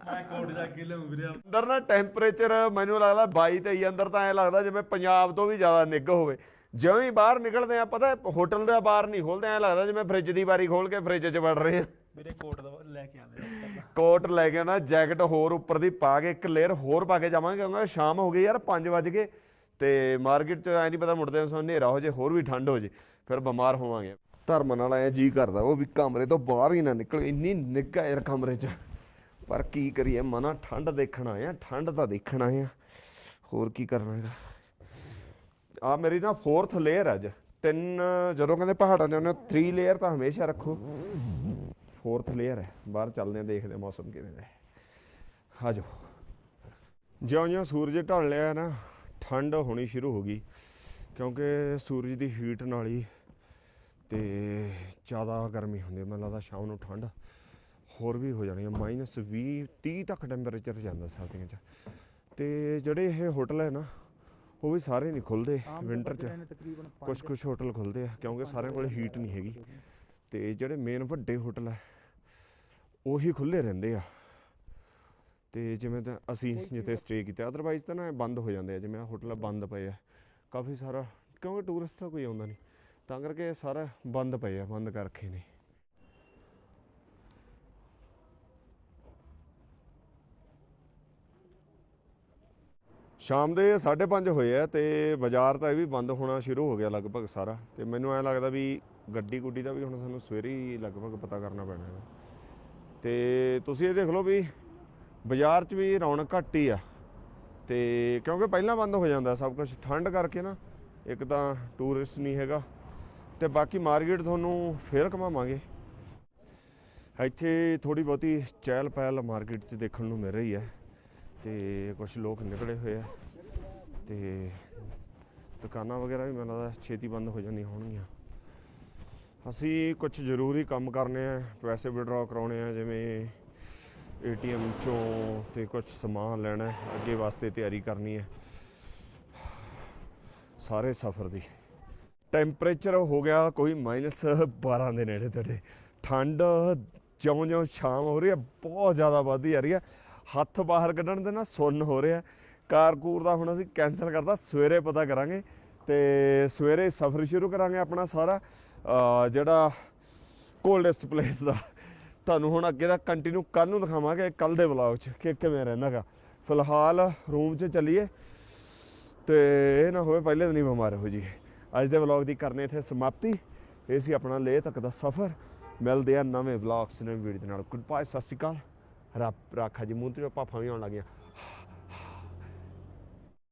ਮੈਂ ਕੋਟ ਜਾ ਕੇ ਲਿਆਉਂ ਵੀਰੇ। ਅੰਦਰ ਨਾ ਟੈਂਪਰੇਚਰ ਮੈਨੂੰ ਲੱਗਦਾ 22 23 ਅੰਦਰ ਤਾਂ ਐ ਲੱਗਦਾ ਜਿਵੇਂ ਪੰਜਾਬ ਤੋਂ ਵੀ ਜ਼ਿਆਦਾ ਨਿੱਘ ਹੋਵੇ। ਜਿਵੇਂ ਹੀ ਬਾਹਰ ਨਿਕਲਦੇ ਆ ਪਤਾ ਹੋਟਲ ਦਾ ਬਾਹਰ ਨਹੀਂ ਖੋਲਦੇ ਐ ਲੱਗਦਾ ਜਿਵੇਂ ਫ੍ਰਿਜ ਦੀ ਬਾਰੀ ਖੋਲ ਕੇ ਫ੍ਰਿਜ 'ਚ ਵੜ ਰਹੇ ਆ ਵੀਰੇ ਕੋਟ ਦਾ ਲੈ ਕੇ ਆਉਂਦੇ ਕੋਟ ਲੈ ਕੇ ਨਾ ਜੈਕਟ ਹੋਰ ਉੱਪਰ ਦੀ ਪਾ ਕੇ ਇੱਕ ਲੇਅਰ ਹੋਰ ਪਾ ਕੇ ਜਾਵਾਂਗੇ ਕਿਉਂਕਿ ਸ਼ਾਮ ਹੋ ਗਈ ਯਾਰ 5 ਵਜ ਗਏ ਤੇ ਮਾਰਕੀਟ 'ਚ ਐ ਨਹੀਂ ਪਤਾ ਮੁੜਦੇ ਨੂੰ ਹਨੇਰਾ ਹੋ ਜੇ ਹੋਰ ਵੀ ਠੰਡ ਹੋ ਜੇ ਫਿਰ ਬਿਮਾਰ ਹੋਵਾਂਗੇ। ਧਰਮ ਨਾਲ ਐ ਜੀ ਕਰਦਾ ਉਹ ਵੀ ਕਮਰੇ ਤੋਂ ਬਾਹਰ ਹੀ ਨਾ ਨਿਕਲ ਇੰਨੀ ਨਿੱਘਾ ਯਾਰ ਕਮਰੇ 'ਚ। ਪਰ ਕੀ ਕਰੀਏ ਮਨਾ ਠੰਡ ਦੇਖਣ ਆ ਠੰਡ ਤਾਂ ਦੇਖਣ ਆ ਹੋਰ ਕੀ ਕਰਨਾ ਹੈਗਾ? ਆ ਮੇਰੀ ਨਾ 4th ਲੇਅਰ ਅੱਜ। ਤਿੰਨ, ਜਦੋਂ ਕਹਿੰਦੇ ਪਹਾੜਾਂ ਦੇ ਉਹਨੇ 3 ਲੇਅਰ ਤਾਂ ਹਮੇਸ਼ਾ ਰੱਖੋ। ਫੋਰਥ ਲੇਅਰ ਹੈ। ਬਾਹਰ ਚੱਲਦੇ ਆ ਦੇਖਦੇ ਮੌਸਮ ਕਿਵੇਂ ਦਾ ਹੈ। ਆ ਜਿਉਂ-ਜਿਉਂ ਸੂਰਜ ਢਲ ਲਿਆ ਨਾ, ਠੰਡ ਹੋਣੀ ਸ਼ੁਰੂ ਹੋ ਗਈ, ਕਿਉਂਕਿ ਸੂਰਜ ਦੀ ਹੀਟ ਨਾਲ ਹੀ ਤੇ ਜ਼ਿਆਦਾ ਗਰਮੀ ਹੁੰਦੀ ਮੈਨੂੰ ਲੱਗਦਾ ਸ਼ਾਮ ਨੂੰ ਠੰਡ ਹੋਰ ਵੀ ਹੋ ਜਾਣੀ ਹੈ। ਮਾਈਨਸ 20 30 ਤੱਕ ਟੈਂਪਰੇਚਰ ਜਾਂਦਾ ਸਰਦੀਆਂ 'ਚ। ਤੇ ਜਿਹੜੇ ਇਹ ਹੋਟਲ ਹੈ ਨਾ ਉਹ ਵੀ ਸਾਰੇ ਨਹੀਂ ਖੁੱਲਦੇ ਵਿੰਟਰ 'ਚ। ਕੁਝ ਕੁਝ ਹੋਟਲ ਖੁੱਲਦੇ ਆ ਕਿਉਂਕਿ ਸਾਰਿਆਂ ਕੋਲ ਹੀਟ ਨਹੀਂ ਹੈਗੀ। ਤੇ ਜਿਹੜੇ ਮੇਨ ਵੱਡੇ ਹੋਟਲ ਆ ਉਹੀ ਖੁੱਲੇ ਰਹਿੰਦੇ ਆ। ਤੇ ਜਿਵੇਂ ਤਾਂ ਅਸੀਂ ਜਿੱਥੇ ਸਟੇ ਕੀਤਾ ਅਦਰਵਾਈਜ਼ ਤਾਂ ਨਾ ਇਹ ਬੰਦ ਹੋ ਜਾਂਦੇ ਆ ਜਿਵੇਂ ਆਹ ਹੋਟਲ ਬੰਦ ਪਏ ਆ। ਕਾਫੀ ਸਾਰਾ ਕਿਉਂਕਿ ਟੂਰਿਸਟ ਤਾਂ ਕੋਈ ਆਉਂਦਾ ਨਹੀਂ। ਤਾਂ ਕਰਕੇ ਇਹ ਸਾਰਾ ਬੰਦ ਪਏ ਆ ਬੰਦ ਕਰ ਰੱਖੇ ਨੇ। ਸ਼ਾਮ ਦੇ 5:30 ਹੋਏ ਆ ਤੇ ਬਾਜ਼ਾਰ ਤਾਂ ਇਹ ਵੀ ਬੰਦ ਹੋਣਾ ਸ਼ੁਰੂ ਹੋ ਗਿਆ ਲਗਭਗ ਸਾਰਾ। ਤੇ ਮੈਨੂੰ ਐ ਲੱਗਦਾ ਵੀ ਗੱਡੀ ਗੁੱਡੀ ਦਾ ਵੀ ਹੁਣ ਸਾਨੂੰ ਸਵੇਰੇ ਹੀ ਲਗਭਗ ਪਤਾ ਕਰਨਾ ਪੈਣਾ ਹੈ। ਤੇ ਤੁਸੀਂ ਇਹ ਦੇਖ ਲਓ ਵੀ ਬਾਜ਼ਾਰ 'ਚ ਵੀ ਰੌਣਕ ਘੱਟ ਹੀ ਆ। ਤੇ ਕਿਉਂਕਿ ਪਹਿਲਾਂ ਬੰਦ ਹੋ ਜਾਂਦਾ ਸਭ ਕੁਝ ਠੰਡ ਕਰਕੇ ਨਾ ਇੱਕ ਤਾਂ ਟੂਰਿਸਟ ਨਹੀਂ ਹੈਗਾ। ਤੇ ਬਾਕੀ ਮਾਰਕੀਟ ਤੁਹਾਨੂੰ ਫੇਰ ਘਮਾਵਾਂਗੇ। ਇੱਥੇ ਥੋੜੀ ਬਹੁਤੀ ਚਹਿਲ ਪਹਿਲ ਮਾਰਕੀਟ 'ਚ ਦੇਖਣ ਨੂੰ ਮਿਲ ਰਹੀ ਹੈ। ਤੇ ਕੁਝ ਲੋਕ ਨਿਕਲੇ ਹੋਏ ਆ ਤੇ ਦੁਕਾਨਾਂ ਵਗੈਰਾ ਵੀ ਮੈਨੂੰ ਲੱਗਦਾ ਛੇਤੀ ਬੰਦ ਹੋ ਜਾਂਦੀਆਂ ਹੋਣਗੀਆਂ। ਅਸੀਂ ਕੁਝ ਜ਼ਰੂਰੀ ਕੰਮ ਕਰਨੇ ਆ, ਪੈਸੇ ਵਿਡਰਾਅ ਕਰਾਉਣੇ ਆ, ਜਿਵੇਂ ਏਟੀਐਮ ਚੋਂ ਤੇ ਕੁਝ ਸਮਾਨ ਲੈਣਾ, ਅੱਗੇ ਵਾਸਤੇ ਤਿਆਰੀ ਕਰਨੀ ਹੈ ਸਾਰੇ ਸਫ਼ਰ ਦੀ। ਟੈਂਪਰੇਚਰ ਹੋ ਗਿਆ ਕੋਈ -12 ਦੇ ਨੇੜੇ ਤੇੜੇ। ਠੰਡ ਜਿਉਂ-ਜਿਉਂ ਸ਼ਾਮ ਹੋ ਰਹੀ ਹੈ ਬਹੁਤ ਜ਼ਿਆਦਾ ਵੱਧਦੀ ਜਾ ਰਹੀ ਹੈ ਹੱਥ ਬਾਹਰ ਕੱਢਣ ਦੇ ਨਾ ਸੁੰਨ ਹੋ ਰਿਹਾ। ਕਾਰ ਕੂਰ ਦਾ ਹੁਣ ਅਸੀਂ ਕੈਨਸਲ ਕਰਦਾ ਸਵੇਰੇ ਪਤਾ ਕਰਾਂਗੇ ਤੇ ਸਵੇਰੇ ਸਫ਼ਰ ਸ਼ੁਰੂ ਕਰਾਂਗੇ ਆਪਣਾ ਸਾਰਾ। ਜਿਹੜਾ ਕੋਲਡੈਸਟ ਪਲੇਸ ਦਾ। ਤੁਹਾਨੂੰ ਹੁਣ ਅੱਗੇ ਦਾ ਕੰਟੀਨਿਊ ਕੱਲ ਨੂੰ ਦਿਖਾਵਾਂਗੇ ਕੱਲ ਦੇ ਵਲੌਗ 'ਚ ਕਿ ਕਿਵੇਂ ਰਹਿੰਦਾਗਾ ਫਿਲਹਾਲ ਰੂਮ 'ਚ ਚੱਲੀਏ। ਤੇ ਇਹ ਨਾ ਹੋਵੇ ਪਹਿਲੇ ਦਿਨ ਹੀ ਬਿਮਾਰ ਹੋ ਜੀ ਅੱਜ ਦੇ ਵਲੌਗ ਦੀ ਕਰਨੇ ਇੱਥੇ ਸਮਾਪਤੀ। ਇਹ ਸੀ ਆਪਣਾ ਲੇਹ ਤੱਕ ਦਾ ਸਫ਼ਰ। ਮਿਲਦੇ ਆ ਨਵੇਂ ਵਲੌਗਸ ਨਵੇਂ ਵੀਡੀਓ ਦੇ ਨਾਲ। ਗੁੱਡ ਬਾਏ ਸਤਿ ਸ਼੍ਰੀ ਅਕਾਲ। ਰਾਖਾ ਜੀ ਮੂੰਹ ਤੇ ਭਾਫਾਂ ਵੀ ਆਉਣ ਲੱਗੀਆਂ।